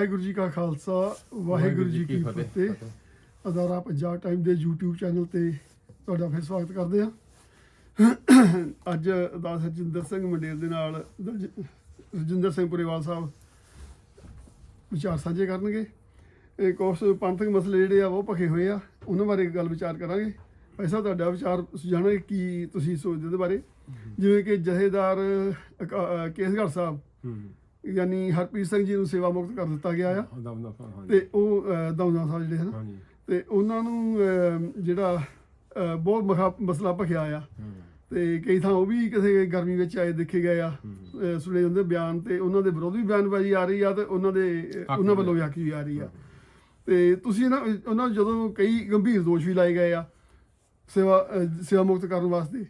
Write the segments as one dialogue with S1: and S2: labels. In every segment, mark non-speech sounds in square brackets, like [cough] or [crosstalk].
S1: ਵਾਹਿਗੁਰੂ ਜੀ ਕਾ ਖਾਲਸਾ ਵਾਹਿਗੁਰੂ ਜੀ ਕੀ ਫਤਿਹ। ਅਦਾਰਾ ਪੰਜਾਬ ਟਾਈਮ ਦੇ YouTube ਚੈਨਲ ਤੇ ਤੁਹਾਡਾ ਫਿਰ ਸਵਾਗਤ ਕਰਦੇ ਹਾਂ। ਅੱਜ ਦਾਸ ਹਰਜਿੰਦਰ ਸਿੰਘ ਮੰਡੇਰ ਦੇ ਨਾਲ ਦ- ਰਜਿੰਦਰ ਸਿੰਘ ਪੁਰੇਵਾਲ ਸਾਹਿਬ ਵਿਚਾਰ ਸਾਂਝੇ ਕਰਨਗੇ। ਇਹ ਕੁਛ ਪੰਥਕ ਮਸਲੇ ਜਿਹੜੇ ਆ ਉਹ ਭਖੇ ਹੋਏ ਆ। ਉਹਨਾਂ ਬਾਰੇ ਗੱਲ ਵਿਚਾਰ ਕਰਾਂਗੇ। ਐਸਾ ਤੁਹਾਡਾ ਵਿਚਾਰ ਸੁਝਾਣਾ ਕੀ ਤੁਸੀਂ ਸੋਚਦੇ ਉਹਦੇ ਬਾਰੇ? ਜਿਵੇਂ ਕਿ ਜਹੇਦਾਰ ਕੇਸਗੜ੍ਹ ਸਾਹਿਬ। ਯਾਨੀ ਹਰਪ੍ਰੀਤ ਸਿੰਘ ਜੀ ਨੂੰ ਸੇਵਾ ਮੁਕਤ ਕਰ ਦਿੱਤਾ ਗਿਆ ਆ। ਤੇ ਉਹ ਦੌਂਦਾ ਸਾਹਿਬ ਜਿਹੜੇ ਹਨ।
S2: ਹਾਂਜੀ।
S1: ਤੇ ਉਹਨਾਂ ਨੂੰ ਜਿਹੜਾ ਬਹੁਤ ਮਖਾ ਮਸਲਾ ਭਖਿਆ ਆ। ਤੇ ਕਈ ਥਾਂ ਉਹ ਵੀ ਕਿਸੇ ਗਰਮੀ ਵਿੱਚ ਆਏ ਦੇਖੇ ਗਏ ਆ। ਅ, ਸੁਣੇ ਜਾਂਦੇ ਬਿਆਨ ਤੇ ਉਹਨਾਂ ਦੇ ਵਿਰੋਧ ਵੀ ਬਿਆਨਬਾਜ਼ੀ ਆ ਰਹੀ ਆ ਤੇ ਉਹਨਾਂ ਦੇ ਉਹਨਾਂ ਵੱਲੋਂ ਵੀ ਆਖੀ ਆ ਰਹੀ ਆ। ਤੇ ਤੁਸੀਂ ਨਾ ਉਹਨਾਂ ਨੂੰ ਜਦੋਂ ਕਈ ਗੰਭੀਰ ਦੋਸ਼ ਵੀ ਲਾਏ ਗਏ ਆ ਸੇਵਾ ਸੇਵਾ ਮੁਕਤ ਕਰਨ ਵਾਸਤੇ।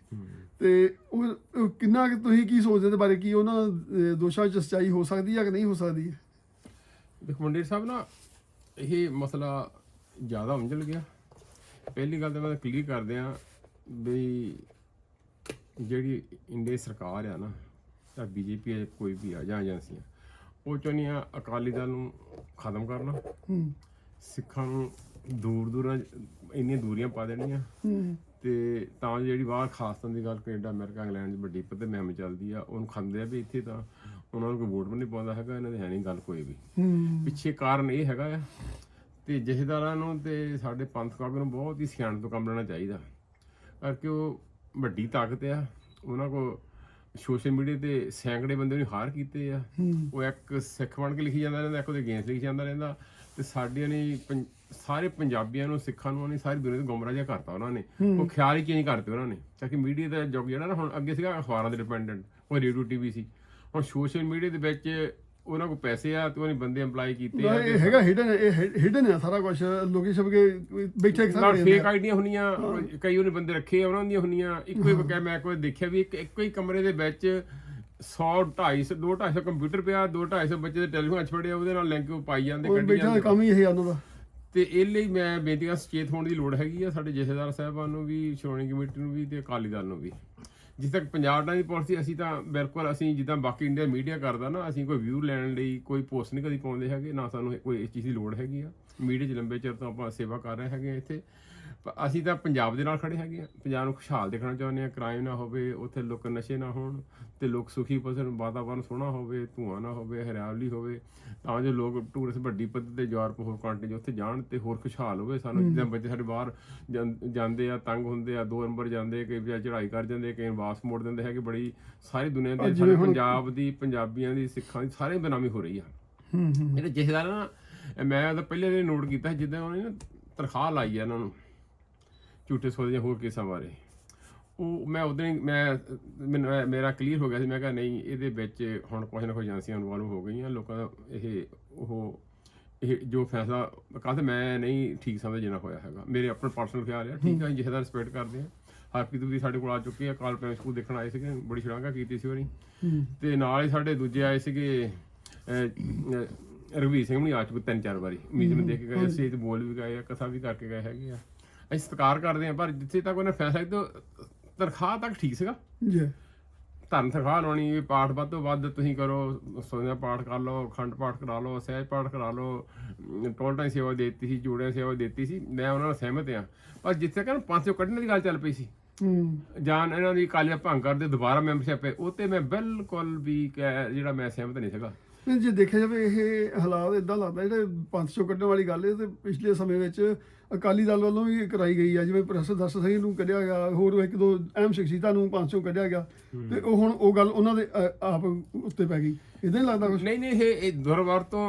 S1: ਤੇ ਉਹ ਕਿੰਨਾ ਕੁ ਤੁਸੀਂ ਕੀ ਸੋਚਦੇ ਦੇ ਬਾਰੇ? ਕੀ ਉਹਨਾਂ ਦੋਸ਼ਾਂ 'ਚ ਸੱਚਾਈ ਹੋ ਸਕਦੀ ਹੈ ਕਿ ਨਹੀਂ ਹੋ ਸਕਦੀ?
S2: ਦੇਖੋ ਮੰਡੇਰ ਸਾਹਿਬ ਨਾ ਇਹ ਮਸਲਾ ਜ਼ਿਆਦਾ ਉਲਝ ਗਿਆ। ਪਹਿਲੀ ਗੱਲ ਤਾਂ ਮੈਂ ਕਲੀਅਰ ਕਰਦੇ ਆ ਵੀ ਜਿਹੜੀ ਇੰਡੀਆ ਸਰਕਾਰ ਆ ਨਾ ਜਾਂ ਬੀਜੇਪੀ ਹੈ ਕੋਈ ਵੀ ਆ ਜਾਂ ਏਜੰਸੀਆਂ ਉਹ ਚਾਹੁੰਦੀਆਂ ਅਕਾਲੀ ਦਲ ਨੂੰ ਖਤਮ ਕਰਨਾ। ਸਿੱਖਾਂ ਨੂੰ ਦੂਰ ਦੂਰਾਂ ਇੰਨੀਆਂ ਦੂਰੀਆਂ ਪਾ ਦੇਣੀਆਂ। ਤੇ ਤਾਂ ਜਿਹੜੀ ਬਾਹਰ ਖਾਸਤਨ ਦੀ ਗੱਲ ਕੈਨੇਡਾ ਅਮਰੀਕਾ ਇੰਗਲੈਂਡ 'ਚ ਵੱਡੀ ਪੱਧਰ ਮੁਹਿੰਮ ਚੱਲਦੀ ਆ ਉਹਨੂੰ ਖਾਂਦੇ ਆ ਵੀ ਇੱਥੇ ਤਾਂ ਉਹਨਾਂ ਨੂੰ ਕੋਈ ਵੋਟ ਵੀ ਨਹੀਂ ਪਾਉਂਦਾ ਹੈਗਾ ਇਹਨਾਂ ਦੇ ਹੈ ਨਹੀਂ ਗੱਲ ਕੋਈ ਵੀ। ਪਿੱਛੇ ਕਾਰਨ ਇਹ ਹੈਗਾ ਆ ਤੇ ਜਥੇਦਾਰਾਂ ਨੂੰ ਤੇ ਸਾਡੇ ਪੰਥ ਕਾਗ ਨੂੰ ਬਹੁਤ ਹੀ ਸਿਆਣ ਤੋਂ ਕੰਮ ਲੈਣਾ ਚਾਹੀਦਾ। ਕਰਕੇ ਉਹ ਵੱਡੀ ਤਾਕਤ ਆ ਉਹਨਾਂ ਕੋ ਸੋਸ਼ਲ ਮੀਡੀਆ ਤੇ ਸੈਂਕੜੇ ਬੰਦੇ ਨੂੰ ਹਾਰ ਕੀਤੇ ਆ। ਉਹ ਇੱਕ ਸਿੱਖ ਬਣ ਕੇ ਲਿਖੀ ਜਾਂਦਾ ਰਹਿੰਦਾ ਇੱਕ ਉਹਦੇ ਅਗੇਂਸਟ ਲਿਖੀ ਜਾਂਦਾ ਰਹਿੰਦਾ ਤੇ ਸਾਡਿਆਂ ਨੇ ਸਾਰੇ ਪੰਜਾਬੀਆਂ ਨੂੰ ਸਿੱਖਾਂ ਨੂੰ ਉਹਨੇ ਸਾਰੀ ਦੁਨੀਆ ਗੁੰਮਰਾਹ ਜਿਹਾ ਕਰਤਾ ਉਹਨਾਂ ਨੇ। ਉਹ ਖਿਆਲ ਹੀ ਚੇਂਜ ਕਰਤੇ ਉਹਨਾਂ ਨੇ? ਤਾਂ ਕਿ ਮੀਡੀਆ ਦਾ ਯੁੱਗ ਜਿਹੜਾ ਨਾ ਹੁਣ ਅੱਗੇ ਸੀਗਾ ਅਖਬਾਰਾਂ ਦੇ ਡਿਪੈਂਡੈਂਟ ਉਹ ਰੇਡੀਓ ਟੀਵੀ ਸੀ। ਹੁਣ ਸੋਸ਼ਲ ਮੀਡੀਆ ਦੇ ਵਿੱਚ ਉਹਨਾਂ ਕੋਲ ਪੈਸੇ ਆ ਤੇ ਉਹਨੇ ਬੰਦੇ EMPLOY ਕੀਤੇ ਆ
S1: ਇਹ ਹੈਗਾ ਹਿਡਨ ਇਹ ਹਿਡਨ ਹੈ ਸਾਰਾ ਕੁਝ ਲੋਕੀ ਸਭ ਕੇ ਬੈਠੇ ਇੱਕ ਸਾਹਮਣੇ
S2: ਫੇਕ ਆਈਡੀਆਂ ਹੁੰਦੀਆਂ ਕਈ ਉਹਨੇ ਬੰਦੇ ਰੱਖੇ ਆ ਉਹਨਾਂ ਦੀਆਂ ਹੁੰਦੀਆਂ। ਇੱਕੋ ਹੀ ਬਕੈ ਮੈਂ ਕੋਈ ਦੇਖਿਆ ਵੀ ਇੱਕ ਇੱਕੋ ਹੀ ਕਮਰੇ ਦੇ ਵਿੱਚ 100 250 2 250 ਕੰਪਿਊਟਰ ਪਿਆ 2 250 ਬੱਚੇ ਦੇ ਟੈਲੀਫੋਨ ਫੜਿਆ ਉਹਦੇ ਨਾਲ ਲਿੰਕ ਪਾਈ ਜਾਂਦੇ ਕੱਢੀ
S1: ਬੈਠਾ
S2: ਜਾਂਦੇ।
S1: ਕੰਮ ਹੀ ਇਹ ਆ ਉਹਨਾਂ ਦਾ।
S2: ਤੇ ਇਹ ਲਈ ਮੈਂ ਬੇਨਤੀਆਂ ਸੁਚੇਤ ਹੋਣ ਦੀ ਲੋੜ ਹੈਗੀ ਆ ਸਾਡੇ ਜਥੇਦਾਰ ਸਾਹਿਬਾਨ ਨੂੰ ਵੀ, ਸ਼੍ਰੋਮਣੀ ਕਮੇਟੀ ਨੂੰ ਵੀ ਤੇ ਅਕਾਲੀ ਦਲ ਨੂੰ ਵੀ। ਜਿਸ ਤੱਕ ਪੰਜਾਬ ਦਾ ਦੀ ਪਾਲਿਸੀ ਅਸੀਂ ਤਾਂ ਬਿਲਕੁਲ ਅਸੀਂ ਜਿੱਦਾਂ ਬਾਕੀ ਇੰਡੀਆ ਮੀਡੀਆ ਕਰਦਾ ਨਾ, ਅਸੀਂ ਕੋਈ ਵਿਊ ਲੈਣ ਲਈ ਕੋਈ ਪੋਸਟ ਨਹੀਂ ਕਦੀ ਪਾਉਂਦੇ ਹੈਗੇ, ਨਾ ਸਾਨੂੰ ਕੋਈ ਇਸ ਚੀਜ਼ ਦੀ ਲੋੜ ਹੈਗੀ ਆ। ਮੀਡੀਆ 'ਚ ਲੰਬੇ ਚਿਰ ਤੋਂ ਆਪਾਂ ਸੇਵਾ ਕਰ ਰਹੇ ਹੈਗੇ ਇੱਥੇ। ਅਸੀਂ ਤਾਂ ਪੰਜਾਬ ਦੇ ਨਾਲ ਖੜੇ ਹੈਗੇ ਆ ਪੰਜਾਬ ਨੂੰ ਖੁਸ਼ਹਾਲ ਦੇਖਣਾ ਚਾਹੁੰਦੇ ਆ ਕ੍ਰਾਈਮ ਨਾ ਹੋਵੇ ਉੱਥੇ ਲੋਕ ਨਸ਼ੇ ਨਾ ਹੋਣ ਤੇ ਲੋਕ ਸੁਖੀ ਪਸਰ ਵਾਤਾਵਰਨ ਸੋਹਣਾ ਹੋਵੇ ਧੂਆਂ ਨਾ ਹੋਵੇ ਹਰਿਆਵਲੀ ਹੋਵੇ ਤਾਂ ਜੋ ਲੋਕ ਟੂਰਿਸਟ ਵੱਡੀ ਪੱਧਰ ਤੇ ਯੂਰਪ ਹੋਰ ਕੰਟਰੀ ਉੱਥੇ ਜਾਣ ਤੇ ਹੋਰ ਖੁਸ਼ਹਾਲ ਹੋਵੇ। ਸਾਨੂੰ ਜਿੱਦਾਂ ਬੱਚੇ ਸਾਡੇ ਬਾਹਰ ਜਾਂਦੇ ਆ ਤੰਗ ਹੁੰਦੇ ਆ ਦੋ ਨੰਬਰ ਜਾਂਦੇ ਕਈ ਵਿਚਾਰੇ ਚੜ੍ਹਾਈ ਕਰ ਜਾਂਦੇ ਕਈ ਵਾਪਸ ਮੋੜ ਦਿੰਦੇ ਹੈਗੇ। ਬੜੀ ਸਾਰੀ ਦੁਨੀਆ ਦੇ ਸਾਡੇ ਪੰਜਾਬ ਦੀ ਪੰਜਾਬੀਆਂ ਦੀ ਸਿੱਖਾਂ ਦੀ ਸਾਰੇ ਬਨਾਮੀ ਹੋ ਰਹੀ ਆ।
S1: ਹੂੰ ਹੂੰ।
S2: ਜਿਹੜੇ ਜਥੇਦਾਰ ਨਾ ਮੈਂ ਤਾਂ ਪਹਿਲੇ ਦਿਨ ਨੋਟ ਕੀਤਾ ਜਿੱਦਾਂ ਉਹਨੇ ਨਾ ਤਨਖਾਹ ਲਾਈ ਆ ਇਹਨਾਂ ਨੂੰ ਝੂਠੇ ਸੌਦੇ ਜਾਂ ਹੋਰ ਕੇਸਾਂ ਬਾਰੇ। ਉਹ ਮੈਂ ਉਦੋਂ ਹੀ ਮੈਂ ਮੇਰਾ ਕਲੀਅਰ ਹੋ ਗਿਆ ਸੀ ਮੈਂ ਕਿਹਾ ਨਹੀਂ ਇਹਦੇ ਵਿੱਚ ਹੁਣ ਕੁਝ ਨਾ ਕੁਝ ਏਜੰਸੀਆਂ ਇਨਵੋਲਵ ਹੋ ਗਈਆਂ ਲੋਕਾਂ ਦਾ ਇਹ ਉਹ ਇਹ ਜੋ ਫੈਸਲਾ ਕਹਿੰਦੇ ਮੈਂ ਨਹੀਂ ਠੀਕ ਸਮਝਦਾ ਜਿੰਨਾ ਹੋਇਆ ਹੈਗਾ। ਮੇਰੇ ਆਪਣੇ ਪਰਸਨਲ ਖਿਆਲ ਆ ਠੀਕ ਆ ਅਸੀਂ ਜਥੇਦਾਰ ਰਿਸਪੈਕਟ ਕਰਦੇ ਆ। ਹਰਪ੍ਰੀਤ ਵੀ ਸਾਡੇ ਕੋਲ ਆ ਚੁੱਕੇ ਆ ਕਾਲ ਪ੍ਰਾਈਮ ਸਕੂਲ ਦੇਖਣ ਆਏ ਸੀਗੇ ਬੜੀ ਸ਼ਲਾਘਾ ਕੀਤੀ ਸੀ ਉਹਨੇ
S1: ਹੂੰ।
S2: ਤੇ ਨਾਲ ਹੀ ਸਾਡੇ ਦੂਜੇ ਆਏ ਸੀਗੇ ਰਘਵੀਰ ਸਿੰਘ ਵੀ ਆ ਚੁੱਕੇ ਤਿੰਨ ਚਾਰ ਵਾਰੀ। ਉਮੀਦ ਨੂੰ ਦੇਖ ਕੇ ਗਏ ਸੀ ਤੇ ਬੋਲ ਵੀ ਗਏ ਆ ਕਥਾ ਵੀ ਕਰਕੇ ਗਏ ਹੈਗੇ ਆ। ਅਸੀਂ ਸਤਿਕਾਰ ਕਰਦੇ ਆ ਪਰ ਜਿੱਥੇ ਤੱਕ ਉਹਨੇ ਫੈਸਲਾ ਕੀਤਾ ਤਨਖਾਹ ਤੱਕ ਠੀਕ ਸੀਗਾ।
S1: ਜੀ।
S2: ਧਰਨ ਤਨਖਾਹ ਲਾਉਣੀ ਵੀ ਪਾਠ ਵੱਧ ਤੋਂ ਵੱਧ ਤੁਸੀਂ ਕਰੋ ਸੋਨਾ ਪਾਠ ਕਰ ਲਓ ਅਖੰਡ ਪਾਠ ਕਰਾ ਲਓ ਸਹਿਜ ਪਾਠ ਕਰਾ ਲਓ ਟੋਲਟਾਂ ਸੇਵਾ ਦਿੱਤੀ ਸੀ ਜੋੜਿਆਂ ਸੇਵਾ ਦਿੱਤੀ ਸੀ ਮੈਂ ਉਹਨਾਂ ਨਾਲ ਸਹਿਮਤ ਆ ਪਰ ਜਿੱਥੇ ਕਹਿੰਦਾ ਪੰਜ ਕੱਢਣ ਦੀ ਗੱਲ ਚੱਲ ਪਈ ਸੀ।
S1: ਹੂੰ।
S2: ਜਾਨ ਇਹਨਾਂ ਦੀ ਕਾਲੀਆ ਭੰਗ ਕਰਦੇ ਦੁਬਾਰਾ ਮੈਂਬਰਸ਼ਿਪ ਹੈ ਉਹ ਤੇ ਮੈਂ ਬਿਲਕੁਲ ਵੀ ਜਿਹੜਾ ਮੈਂ ਸਹਿਮਤ ਨਹੀਂ ਸੀਗਾ।
S1: ਨਹੀਂ, ਜੇ ਦੇਖਿਆ ਜਾਵੇ ਇਹ ਹਾਲਾਤ ਇਦਾਂ ਲੱਗਦਾ ਜਿਹੜੇ 500 ਕੱਢਣ ਵਾਲੀ ਗੱਲ ਹੈ ਤੇ ਪਿਛਲੇ ਸਮੇਂ ਵਿੱਚ ਅਕਾਲੀ ਦਲ ਵੱਲੋਂ ਵੀ ਕਰਾਈ ਗਈ ਆ ਜਿਵੇਂ ਪ੍ਰੋਫੈਸਰ ਦਰਸ਼ਨ ਸਿੰਘ ਨੂੰ ਕੱਢਿਆ ਗਿਆ ਹੋਰ ਇੱਕ ਦੋ ਅਹਿਮ ਸ਼ਖਸੀਅਤਾਂ ਨੂੰ 500 ਕੱਢਿਆ ਗਿਆ ਤੇ ਉਹ ਹੁਣ ਉਹ ਗੱਲ ਉਹਨਾਂ ਦੇ ਆਪ ਉੱਤੇ ਪੈ ਗਈ। ਇਦਾਂ ਹੀ ਲੱਗਦਾ ਕੁਝ
S2: ਨਹੀਂ ਨਹੀਂ ਇਹ ਹੋਈ
S1: ਦੁਰਵਰਤੋਂ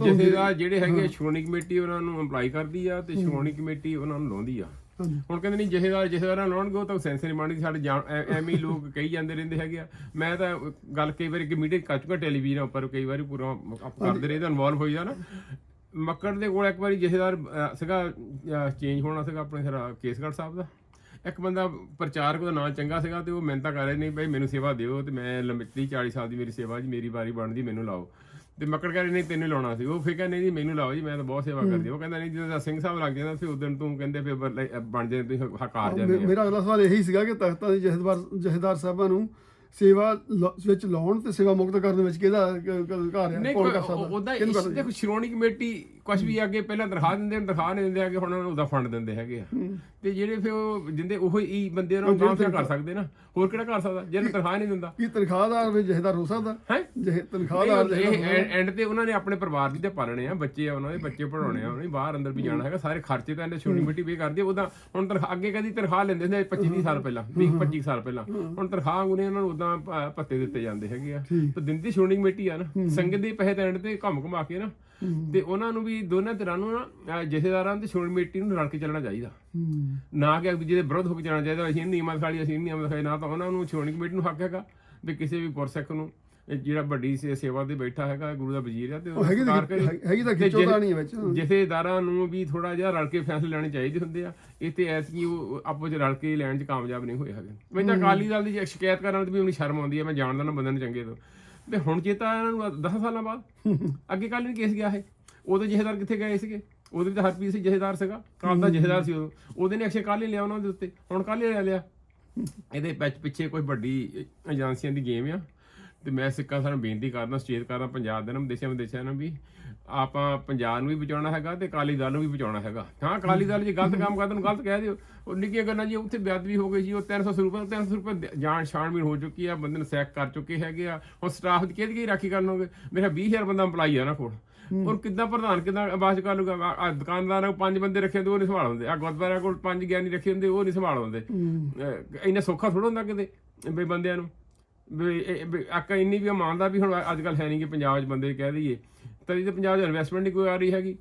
S1: ਹੁੰਦੀ
S2: ਜਥੇਦਾਰ ਜਿਹੜੇ ਹੈਗੇ ਸ਼੍ਰੋਮਣੀ ਕਮੇਟੀ ਉਹਨਾਂ ਨੂੰ ਅਪਲਾਈ ਕਰਦੀ ਆ ਤੇ ਸ਼੍ਰੋਮਣੀ ਕਮੇਟੀ ਉਹਨਾਂ ਨੂੰ ਲਾਉਂਦੀ ਆ। ਹੁਣ ਕਹਿੰਦੇ ਨਹੀਂ ਜਥੇਦਾਰ ਜਥੇਦਾਰਾਂ ਲਾਉਣਗੇ ਉਹ ਤਾਂ ਸੈਂਸ ਨਹੀਂ ਬਣਦੀ, ਸਾਡੇ ਜਾਣ- ਐਵੇਂ ਹੀ ਲੋਕ ਕਹੀ ਜਾਂਦੇ ਰਹਿੰਦੇ ਹੈਗੇ ਆ। ਮੈਂ ਤਾਂ ਗੱਲ ਕਈ ਵਾਰੀ ਕਿ ਮੀਡੀਆ ਕਰ ਚੁੱਕਾ ਟੈਲੀਵਿਜ਼ਨ ਉੱਪਰ ਕਈ ਵਾਰੀ ਪੂਰਾ ਆਪ ਕਰਦੇ ਰਹੇ, ਤਾਂ ਇਨਵੋਲਵ ਹੋਈ ਜਾ ਨਾ ਮੱਕੜ ਦੇ ਕੋਲ ਇੱਕ ਵਾਰੀ ਜਥੇਦਾਰ ਸੀਗਾ ਚੇਂਜ ਹੋਣਾ ਸੀਗਾ ਆਪਣੇ ਫਿਰ ਕੇਸਗੜ੍ਹ ਸਾਹਿਬ ਦਾ। ਇੱਕ ਬੰਦਾ ਪ੍ਰਚਾਰਕ ਦਾ ਨਾਂ ਚੰਗਾ ਸੀਗਾ ਤੇ ਉਹ ਮਿਹਨਤਾਂ ਕਰ ਰਹੇ ਨਹੀਂ ਭਾਈ ਮੈਨੂੰ ਸੇਵਾ ਦਿਓ ਤੇ ਮੈਂ ਲੰਬੀ 30 40 ਸਾਲ ਦੀ ਮੇਰੀ ਸੇਵਾ ਜੀ ਮੇਰੀ ਵਾਰੀ ਬਣਦੀ, ਮੈਨੂੰ ਲਾਓ। ਤੇ ਮੱਕੜ ਕਹਿੰਦੇ ਨਹੀਂ ਤੈਨੂੰ ਲਾਉਣਾ ਸੀ। ਉਹ ਫਿਰ ਕਹਿੰਦੇ ਨਹੀਂ ਜੀ ਮੈਨੂੰ ਲਾਓ ਜੀ ਮੈਂ ਤਾਂ ਬਹੁਤ ਸੇਵਾ ਕਰਦੀ। ਉਹ ਕਹਿੰਦਾ ਨਹੀਂ ਜਦੋਂ ਸਿੰਘ ਸਾਹਿਬ ਲੱਗ ਜਾਂਦਾ ਫਿਰ ਉਦੋਂ ਤੂੰ ਕਹਿੰਦੇ ਫਿਰ ਬਣ ਜਾਂਦੇ ਤੁਸੀਂ ਹਕਾਰ ਜਾਂਦੇ
S1: ਮੇਰਾ ਅਗਲਾ ਸਵਾਲ ਇਹੀ ਸੀਗਾ ਕਿ ਤਖਤਾਂ ਦੇ ਜਥੇਦਾਰ ਜਥੇਦਾਰ ਸਾਹਿਬਾਂ ਨੂੰ ਸੇਵਾ ਵਿੱਚ ਲਾਉਣ ਤੇ ਸੇਵਾ ਮੁਕਤ ਕਰਨ ਵਿੱਚ ਕਿਹਦਾ ਘਰ ਹੈ ਕੌਣ ਕਰ ਸਕਦਾ
S2: ਉਹਦਾ
S1: ਕਿਹਨੂੰ ਕਰ
S2: ਸ਼੍ਰੋਮਣੀ ਕਮੇਟੀ ਕੁਝ ਵੀ ਅੱਗੇ ਪਹਿਲਾਂ ਤਨਖਾਹ ਦਿੰਦੇ ਨੇ ਤਨਖਾਹ ਨਹੀਂ ਦਿੰਦੇ ਅੱਗੇ ਹੁਣ ਉਹਨਾਂ ਨੂੰ ਉਹਦਾ ਫੰਡ ਦਿੰਦੇ ਹੈਗੇ ਆ। ਤੇ ਜਿਹੜੇ ਫਿਰ ਉਹ ਦਿੰਦੇ ਉਹ ਹੀ ਬੰਦੇ ਉਹਨਾਂ ਨੂੰ
S1: ਜਿਹੜੇ
S2: ਕੰਮ ਕਰ ਸਕਦੇ ਨਾ ਹੋਰ ਕਿਹੜਾ ਕਰ ਸਕਦਾ? ਜਿਹਨੂੰ ਤਨਖਾਹ ਨਹੀਂ ਦਿੰਦਾ।
S1: ਕੀ ਤਨਖਾਹਦਾਰ ਵੀ ਜਹੇਦਾਰ ਹੋ ਸਕਦਾ
S2: ਹੈ?
S1: ਜਿਹੇ ਤਨਖਾਹਦਾਰ
S2: ਐਂਡ ਤੇ ਉਹਨਾਂ ਨੇ ਆਪਣੇ ਪਰਿਵਾਰ ਦੀ ਤੇ ਪਾਲਣੇ ਆ ਬੱਚੇ ਆ ਉਹਨਾਂ ਦੇ ਬੱਚੇ ਪੜਾਉਣੇ ਆ ਉਹਨਾਂ ਨੇ ਬਾਹਰ ਅੰਦਰ ਵੀ ਜਾਣਾ ਹੈਗਾ ਸਾਰੇ ਖਰਚੇ ਤਾਂ ਇਹਨੇ ਛੋਟੀ ਮਿੱਟੀ ਵੀ ਕਰਦੀ ਉਹਦਾ ਹੁਣ ਤਨਖਾਹ ਅੱਗੇ ਕਦੀ ਤਨਖਾਹ ਲੈਂਦੇ ਸੀ 25 30 ਸਾਲ ਪਹਿਲਾਂ 20 25 ਸਾਲ ਪਹਿਲਾਂ। ਹੁਣ ਤਨਖਾਹ ਉਹਨੇ ਉਹਨਾਂ ਨੂੰ ਉਦਾਂ ਪੱਤੇ ਦਿੱਤੇ ਜਾਂਦੇ ਹੈਗੇ ਆ। ਤੇ ਦਿੰਦੀ ਛੋਟੀ ਮਿੱਟੀ ਆ ਨਾ ਸੰਗਤ ਦੀ ਪੈਸੇ ਤਾਂ ਐਂਡ ਤੇ ਘੁੰਮ ਘੁਮਾ ਕੇ ਨਾ ਤੇ ਉਹਨਾਂ ਨੂੰ ਵੀ ਦੋਨਾਂ ਧਿਰਾਂ ਨੂੰ ਨਾ ਜਥੇਦਾਰਾਂ ਤੇ ਛੋਟੀ ਮਿੱਟੀ ਨੂੰ ਰਲ ਕੇ ਚੱਲਣਾ ਚਾਹੀਦਾ।
S1: ਹੂੰ
S2: ਨਾ ਕਿ ਇੱਕ ਦੂਜੇ ਦੇ ਵਿਰੋਧ ਹੋ ਕੇ ਜਾਣਾ ਚਾਹੀਦਾ ਅਸੀਂ ਨਿਯਮਾਂ ਖਾਲੀ ਅਸੀਂ ਨਿਯਮ ਦਿਖਾਏ ਨਾ ਤਾਂ ਉਹਨਾਂ ਨੂੰ ਛੋਣੀ ਕਮੇਟੀ ਨੂੰ ਹੱਕ ਹੈਗਾ ਵੀ ਕਿਸੇ ਵੀ ਗੁਰਸਿੱਖ ਨੂੰ ਜਿਹੜਾ ਵੱਡੀ ਸੇਵਾ ਤੇ ਬੈਠਾ ਹੈਗਾ ਗੁਰੂ ਦਾ ਵਜ਼ੀਰ ਆ ਤੇ
S1: ਉਹ ਹੈਗੀ ਤਾਂ
S2: ਸਰਕਾਰ ਕਰੇ।
S1: ਹੈਗੀ ਤਾਂ
S2: ਤੇ
S1: ਖਿੱਚੋਦਾ ਨਹੀਂ ਵਿੱਚ।
S2: ਜਥੇਦਾਰਾਂ ਨੂੰ ਵੀ ਥੋੜਾ ਜਿਹਾ ਰਲ ਕੇ ਫੈਸਲੇ ਲੈਣੇ ਚਾਹੀਦੇ ਹੁੰਦੇ ਆ। ਤੇ ਐਸ ਕੀ ਉਹ ਆਪੋ ਚ ਰਲ ਕੇ ਲੈਣ ਚ ਕਾਮਯਾਬ ਨਹੀਂ ਹੋਏ ਹੈਗੇ। ਮੈਂ ਤਾਂ ਅਕਾਲੀ ਦਲ ਦੀ ਸ਼ਿਕਾਇਤ ਕਰਨ ਤੇ ਵੀ ਮੈਨੂੰ ਸ਼ਰਮ ਆਉਂਦੀ ਹੈ ਮੈਂ ਜਾਣਦਾ ਨਾ ਬੰਦੇ ਨੂੰ ਚੰਗੇ ਤੋਂ। ਤੇ ਹੁਣ ਚੇਤਾ ਇਹਨਾਂ ਨੂੰ 10 ਸਾਲਾਂ ਬਾਅਦ [laughs] ਅੱਗੇ ਕੱਲ ਨਹੀਂ ਕੇਸ ਗਿਆ ਹੈ ਉਦੋਂ ਜਥੇਦਾਰ ਕਿੱਥੇ ਗਏ ਸੀਗੇ? ਉਦੋਂ ਵੀ ਤਾਂ ਹਰਪ੍ਰੀਤ ਸਿੰਘ ਜਥੇਦਾਰ ਸੀਗਾ। ਕਾਲ ਦਾ ਜਥੇਦਾਰ ਸੀ ਉਦੋਂ ਉਹਦੇ ਨੇ ਐਕਸ਼ਨ ਕੱਲ ਹੀ ਲਿਆ ਉਹਨਾਂ ਦੇ ਉੱਤੇ। ਹੁਣ ਕੱਲ ਹੀ ਲੈ ਲਿਆ? [laughs] ਇਹਦੇ ਵਿੱਚ ਪਿੱਛੇ ਕੋਈ ਵੱਡੀ ਏਜੰਸੀਆਂ ਦੀ ਗੇਮ ਆ। ਤੇ ਮੈਂ ਸਿੱਖਾਂ ਸਾਨੂੰ ਬੇਨਤੀ ਕਰਦਾ ਸਟੇਟ ਕਰਦਾ ਪੰਜਾਬ ਦੇ ਨਾਲ ਦੇਸ਼ਾਂ ਵਿਦੇਸ਼ਾਂ ਨੂੰ ਵੀ। ਆਪਾਂ ਪੰਜਾਬ ਨੂੰ ਵੀ ਬਚਾਉਣਾ ਹੈਗਾ ਤੇ ਅਕਾਲੀ ਦਲ ਨੂੰ ਵੀ ਬਚਾਉਣਾ ਹੈਗਾ। ਹਾਂ ਅਕਾਲੀ ਦਲ ਜੇ ਗਲਤ ਕੰਮ ਕਰਦਾ ਨੂੰ ਗਲਤ ਕਹਿ ਦਿਓ। ਉਹ ਨਿੱਕੀਆਂ ਗੱਲਾਂ ਜੀ ਉੱਥੇ ਬੇਅਦਬੀ ਹੋ ਗਈ ਜੀ ਉਹ 300 ਰੁਪਏ 300 ਰੁਪਏ ਦ- ਜਾਨ ਛਾਣਬੀਣ ਹੋ ਚੁੱਕੀ ਆ ਬੰਦੇ ਨੂੰ ਸੈਕ ਕਰ ਚੁੱਕੇ ਹੈਗੇ ਆ। ਹੁਣ ਸਟਾਫ ਦੀ ਕਿਹਦੀ ਕੀ ਰਾਖੀ ਕਰਨ ਹੋਗੇ ਮੇਰਾ 20000 ਬੰਦਾ EMPLOYE ਆ ਨਾ ਕੋਲ। ਔਰ ਕਿੱਦਾਂ ਪ੍ਰਧਾਨ ਕਿੱਦਾਂ ਬਾਸ਼ ਕਰ ਲੂਗਾ? ਆ- ਦੁਕਾਨਦਾਰਾਂ ਕੋਲ ਪੰਜ ਬੰਦੇ ਰੱਖੇ ਹੁੰਦੇ ਉਹ ਨਹੀਂ ਸੰਭਾਲ ਹੁੰਦੇ। ਆ ਗੁਰਦੁਆਰਾ ਕੋਲ ਪੰਜ ਗਿਆਨੀ ਰੱਖੇ ਹੁੰਦੇ ਉਹ ਨਹੀਂ ਸੰਭਾਲ ਹੁੰਦੇ। ਇੰਨਾ ਸੌਖਾ ਥੋੜਾ ਹੁੰਦਾ ਕਿਤੇ ਵੀ ਬੰਦਿਆਂ ਨੂੰ? ਵੀ ਵੀ ਆਕਾ ਇੰਨੀ ਵੀ ਇਮਾਨਦਾਰ ਵੀ ਹੁਣ ਅੱਜ ਕੱਲ ਹੈ ਨਹੀਂ ਕਿ ਪੰਜਾਬ 'ਚ ਬੰਦੇ ਕਹਿ ਦਈਏ। ਤਰੀ ਤੇ ਪੰਜਾਬ 'ਚ ਇਨਵੈਸਟਮੈਂਟ ਨਹੀਂ ਕੋਈ ਆ ਰਹੀ ਹੈਗੀ।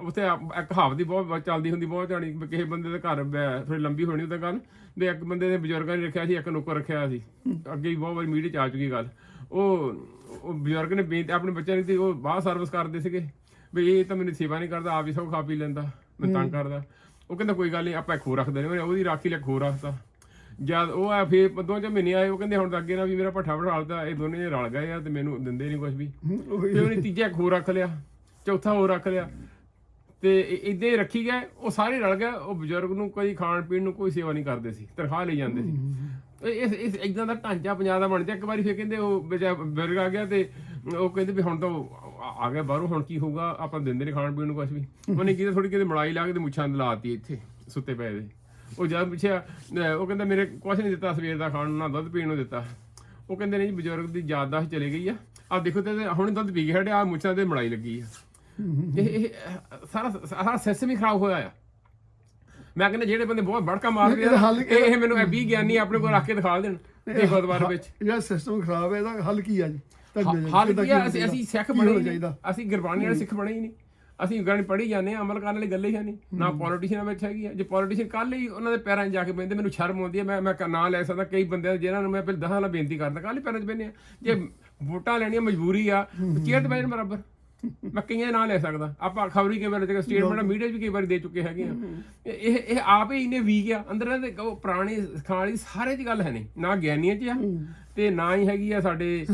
S2: ਉੱਥੇ ਇੱਕ ਕਹਾਵਤ ਦੀ ਬਹੁਤ ਚੱਲਦੀ ਹੁੰਦੀ ਬਹੁਤ ਜਾਣੀ ਕਿਸੇ ਬੰਦੇ ਦੇ ਘਰ ਥੋੜੀ ਲੰਬੀ ਹੋਣੀ ਉਹਦਾ ਗੱਲ ਵੀ ਇੱਕ ਬੰਦੇ ਦੇ ਬਜ਼ੁਰਗਾਂ ਨੇ ਰੱਖਿਆ ਸੀ ਇੱਕ ਨੌਕਰ ਰੱਖਿਆ ਸੀ। ਅੱਗੇ ਵੀ ਬਹੁਤ ਵਾਰੀ ਮੀਡੀਆ 'ਚ ਆ ਚੁੱਕੀ ਗੱਲ। ਉਹ ਉਹ ਬਜ਼ੁਰਗ ਨੇ ਬੇਨਤੀ ਆਪਣੇ ਬੱਚਿਆਂ ਦੀ ਤੇ ਉਹ ਬਾਹਰ ਸਰਵਿਸ ਕਰਦੇ ਸੀਗੇ। ਵੀ ਇਹ ਤਾਂ ਮੈਨੂੰ ਸੇਵਾ ਨਹੀਂ ਕਰਦਾ ਆਪ ਹੀ ਸਭ ਖਾ ਪੀ ਲੈਂਦਾ ਮੈਂ ਤੰਗ ਕਰਦਾ। ਉਹ ਕਹਿੰਦਾ ਕੋਈ ਗੱਲ ਨਹੀਂ ਆਪਾਂ ਇੱਕ ਹੋਰ ਰੱਖਦੇ ਨੇ। ਉਹਨੇ ਉਹਦੀ ਰਾਖੀ ਲਈ ਹੋਰ ਰੱਖਤਾ। ਜਦ ਉਹ ਆ ਫੇਰ ਦੋ ਚਾਰ ਮਹੀਨੇ ਆਏ ਉਹ ਕਹਿੰਦੇ ਹੁਣ ਤਾਂ ਅੱਗੇ ਨਾ ਵੀ ਮੇਰਾ ਭੱਠਾ ਬਿਠਾਲਦਾ ਇਹ ਦੋਨੇ ਜਿਹੇ ਰਲ ਗਏ ਆ ਤੇ ਮੈਨੂੰ ਦਿੰਦੇ ਨਹੀਂ ਕੁਝ ਵੀ। ਤੇ ਉਹਨੇ ਤੀਜਾ ਹੋਰ ਰੱਖ ਲਿਆ ਚੌਥਾ ਹੋਰ ਰੱਖ ਲਿਆ। ਤੇ ਇਦਾਂ ਹੀ ਰੱਖੀ ਗਏ ਉਹ ਸਾਰੇ ਰਲ ਗਏ ਉਹ ਬਜ਼ੁਰਗ ਨੂੰ ਕੋਈ ਖਾਣ ਪੀਣ ਨੂੰ ਕੋਈ ਸੇਵਾ ਨਹੀਂ ਕਰਦੇ ਸੀ ਤਨਖਾਹ ਲਈ ਜਾਂਦੇ ਸੀ। ਇਸ ਇਸ ਇਦਾਂ ਦਾ ਢਾਂਚਾ ਪੰਜਾਬ ਦਾ ਬਣ ਜਾ ਇੱਕ ਵਾਰੀ ਫੇਰ ਕਹਿੰਦੇ ਉਹ ਬਜਾ ਬਜ਼ੁਰਗ ਆ ਗਿਆ ਤੇ ਉਹ ਕਹਿੰਦੇ ਵੀ ਹੁਣ ਤਾਂ ਆ- ਗਿਆ ਬਾਹਰੋਂ ਹੁਣ ਕੀ ਹੋਊਗਾ ਆਪਾਂ ਦਿੰਦੇ ਨੇ ਖਾਣ ਪੀਣ ਨੂੰ ਕੁਝ ਵੀ। ਉਹਨੇ ਕਿਤੇ ਥੋੜੀ ਕਿਤੇ ਮਲਾਈ ਲਾ ਕੇ ਤੇ ਮੁੱਛਾਂ ਲਾਤੀ ਇੱਥੇ ਸੁੱਤੇ ਪਏ ਦੇ। ਉਹ ਜਦ ਪੁੱਛਿਆ ਅਹ ਉਹ ਕਹਿੰਦਾ ਮੇਰੇ ਕੁਝ ਨਹੀਂ ਦਿੱਤਾ ਸਵੇਰ ਦਾ ਖਾਣ ਨੂੰ ਨਾ ਦੁੱਧ ਪੀਣ ਨੂੰ ਦਿੱਤਾ। ਉਹ ਕਹਿੰਦੇ ਨੇ ਜੀ ਬਜ਼ੁਰਗ ਦੀ ਯਾਦਦਾਸ਼ਤ ਚਲੀ ਗਈ ਆ। ਆ ਦੇਖੋ ਤੇ ਹੁਣ ਦੁੱਧ ਪੀ ਹਟਿਆ ਆ ਮੁੱਛਾਂ ਤੇ ਮਲਾਈ ਲੱਗੀ ਆ। ਇਹ ਇਹ ਸਾਰਾ ਸਾਰਾ ਸਿਸਟਮ ਹੀ ਖਰਾਬ ਹੋਇਆ ਆ। ਮੈਂ ਕਹਿੰਦਾ ਜਿਹੜੇ ਬੰਦੇ ਬਹੁਤ ਬੜਕਾ ਮਾਰਦੇ
S1: ਇਹਦਾ
S2: ਆ
S1: ਹੱਲ
S2: ਇਹ ਇਹ ਮੈਨੂੰ ਇਹ 20 ਗਿਆਨੀ ਆਪਣੇ ਕੋਲ ਰੱਖ ਕੇ ਦਿਖਾ ਦੇਣ ਤੇ ਗੁਰਦੁਆਰੇ ਵਿੱਚ।
S1: ਜਿਹੜਾ ਸਿਸਟਮ ਖਰਾਬ ਹੈ ਇਹਦਾ ਹੱਲ ਕੀ ਆ ਜੀ?
S2: ਹਾਲ
S1: ਕਿੱਦਾਂ
S2: ਕੀ ਆ? ਅਸੀਂ ਅਸੀਂ ਸਿੱਖ
S1: ਕੀ
S2: ਬਣੇ ਹੀ ਨਹੀਂ।
S1: ਚਾਹੀਦਾ?
S2: ਅਸੀਂ ਗੁਰਬਾਣੀ ਵਾਲੇ ਸਿੱਖ ਬਣੇ ਹੀ ਨਹੀਂ। ਅਸੀਂ ਗਾਣੀ ਪੜ੍ਹੀ ਜਾਂਦੇ ਆ ਅਮਲ ਕਰਨ ਵਾਲੀ ਗੱਲ ਹੀ ਹੈ ਨਹੀਂ ਨਾ ਪੋਲੀਟੀਸ਼ੀਅਨ ਵਿੱਚ ਹੈਗੀ ਆ। ਜੇ ਪੋਲੀਟੀਸ਼ੀਅਨ ਕੱਲ ਹੀ ਉਹਨਾਂ ਦੇ ਪੈਰਾਂ 'ਚ ਜਾ ਕੇ ਬੈਂਦੇ ਮੈਨੂੰ ਸ਼ਰਮ ਆਉਂਦੀ ਹੈ ਮੈਂ ਮੈਂ ਨਾਂ ਲੈ ਸਕਦਾ। ਕਈ ਬੰਦੇ ਜਿਹਨਾਂ ਨੂੰ ਮੈਂ ਪਹਿਲਾਂ ਦਹਾਂ ਨਾਲ ਬੇਨਤੀ ਕਰਦਾ ਕੱਲ ਹੀ ਪੈਰਾਂ 'ਚ ਬੈੰਦੇ ਆ ਜੇ ਵੋਟਾਂ ਲੈਣੀਆਂ ਮਜਬੂਰੀ ਆ ਚੇਅਰ ਤੇ ਬੈਠਣ ਬਰਾਬਰ। ਮੈਂ ਕਈਆਂ ਨਾਂ ਲੈ ਸਕਦਾ। ਆਪਾਂ ਖਬਰੀ ਕੇਵਲ ਤੇ ਸਟੇਟਮੈਂਟ ਮੀਡੀਆ 'ਚ ਵੀ ਕਈ ਵਾਰੀ ਦੇ ਚੁੱਕੇ ਹੈਗੇ ਆ। ਇਹ ਇਹ ਆਪ ਹੀ ਇੰਨੇ ਵੀਕ ਆ। ਅੰਦਰ ਇਹਨਾਂ ਦੇ ਉਹ ਪੁਰਾਣੇ ਸਿੱਖਾਂ ਵਾਲੀ ਸਾਰੇ ਦੀ ਗੱਲ ਹੈ ਨਹੀਂ ਨਾ ਗਿਆਨੀਆਂ 'ਚ ਆ ਤੇ ਨਾ ਹੀ ਹੈਗੀ ਆ ਸਾਡੇ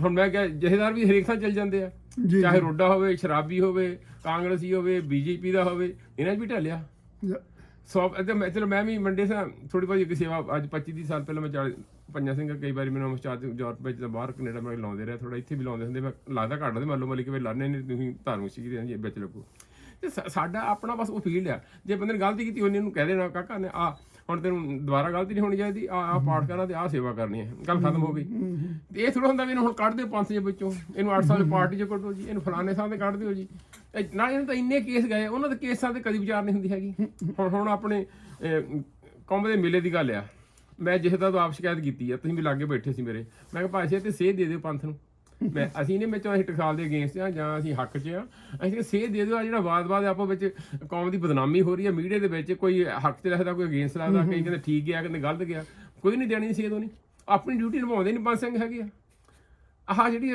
S2: ਹੁਣ ਮੈਂ ਕਿਹਾ ਜਥੇਦਾਰ ਵੀ ਹਰੇਕ ਥਾਂ ਚੱਲ ਜਾਂਦੇ ਆ। ਚਾਹੇ ਰੋਡਾ ਹੋਵੇ ਸ਼ਰਾਬੀ ਹੋਵੇ ਕਾਂਗਰਸੀ ਹੋਵੇ ਬੀਜੇਪੀ ਦਾ ਹੋਵੇ ਇਹਨਾਂ 'ਚ ਵੀ ਢਲਿਆ।
S1: ਜਾਂ-
S2: ਸੋ ਤੇ ਮੈਂ ਚਲੋ ਮੈਂ ਵੀ ਮੰਡੇ ਸਾਂ ਥੋੜੀ ਬਹੁਤੀ ਇੱਕ ਸੇਵਾ ਅੱਜ 25 30 ਸਾਲ ਪਹਿਲਾਂ ਮੈਂ 40 ਪੰਜਾ ਸਿੰਘ ਕਈ ਵਾਰੀ ਮੈਨੂੰ ਮਸਤਾਦ ਯੂਰਪ ਵਿੱਚ ਬਾਹਰ ਕੈਨੇਡਾ ਮੈਂ ਲਾਉਂਦੇ ਰਿਹਾ ਥੋੜਾ ਇੱਥੇ ਵੀ ਲਾਉਂਦੇ ਹੁੰਦੇ ਮੈਂ ਲੱਗਦਾ ਘੱਟ ਦੇ ਮੱਲੋ ਮੱਲੀ ਕਿ ਵੀ ਲਾਣੇ ਨਹੀਂ ਤੁਸੀਂ ਧਾਰਮਿਕ ਸੀ ਦੇ ਵਿੱਚ ਲੱਗੋ। ਤੇ ਸਾਡਾ ਆਪਣਾ ਬਸ ਉਹ ਫੀਲਡ ਆ। ਜੇ ਬੰਦੇ ਨੇ ਗਲਤੀ ਕੀਤੀ ਉਹਨੇ ਨੂੰ ਕਹਿ ਦੇਣਾ ਕਾਕਾ ਨੇ ਆ ਹੁਣ ਤੈਨੂੰ ਦੁਬਾਰਾ ਗਲਤੀ ਨਹੀਂ ਹੋਣੀ ਚਾਹੀਦੀ ਆ ਆ ਪਾਠ ਕਰਨਾ ਤੇ ਆ ਸੇਵਾ ਕਰਨੀ ਹੈ ਗੱਲ ਖਤਮ ਹੋ ਗਈ। ਤੇ ਇਹ ਥੋੜਾ ਹੁੰਦਾ ਵੀ ਇਹਨੂੰ ਹੁਣ ਕੱਢ ਦਿਓ ਪੰਥ ਦੇ ਵਿੱਚੋਂ ਇਹਨੂੰ 8 ਸਾਲ ਪਾਰਟੀ ਚੋਂ ਕੱਢੋ ਜੀ ਇਹਨੂੰ ਫਲਾਣੇ ਸਾਲ ਦੇ ਕੱਢ ਦਿਓ ਜੀ। ਨਾਲ ਇਹਨਾਂ ਤਾਂ ਇੰਨੇ ਕੇਸ ਗਏ ਉਹਨਾਂ ਦੇ ਕੇਸਾਂ ਤੇ ਕਦੀ ਵਿਚਾਰ ਨਹੀਂ ਹੁੰਦੀ ਹੈਗੀ। ਹੁਣ ਹੁਣ ਆਪਣੇ ਕੌਮ ਦੇ ਮੇਲੇ ਦੀ ਗੱਲ ਆ। ਮੈਂ ਜਿਹਦਾ ਤੋਂ ਆਪ ਸ਼ਿਕਾਇਤ ਕੀਤੀ ਆ ਤੁਸੀਂ ਵੀ ਲਾਗੇ ਬੈਠੇ ਸੀ ਮੇਰੇ। ਮੈਂ ਕਿਹਾ ਸਾਹਿਬ ਤੇ ਸੇਧ ਦੇ ਦਿਓ ਪੰਥ ਨੂੰ। ਮੈਂ ਅਸੀਂ ਨੇ ਵਿੱਚੋਂ ਅਸੀਂ ਟਕਸਾਲ ਦੇ ਅਗੇਂਸਟ ਆ ਜਾਂ ਅਸੀਂ ਹੱਕ 'ਚ ਆ। ਅਸੀਂ ਸੇਧ ਦੇ ਦਿਓ ਆ ਜਿਹੜਾ ਵਾਦ-ਵਾਦ ਆਪੋ ਵਿੱਚ ਕੌਮ ਦੀ ਬਦਨਾਮੀ ਹੋ ਰਹੀ ਹੈ ਮੀਡੀਆ ਦੇ ਵਿੱਚ ਕੋਈ ਹੱਕ 'ਚ ਰੱਖਦਾ ਕੋਈ ਅਗੇਂਸਟ ਲੱਗਦਾ ਕਈ ਕਹਿੰਦੇ ਠੀਕ ਗਿਆ ਕਹਿੰਦੇ ਗਲਤ ਗਿਆ। ਕੋਈ ਨਹੀਂ ਦੇਣੀ ਸੇਧ ਉਹਨੇ ਆਪਣੀ ਡਿਊਟੀ ਨਿਭਾਉਂਦੇ ਨਹੀਂ ਪੰਜ ਸਿੰਘ ਹੈਗੇ ਆ। ਆਹ ਜਿਹੜੀ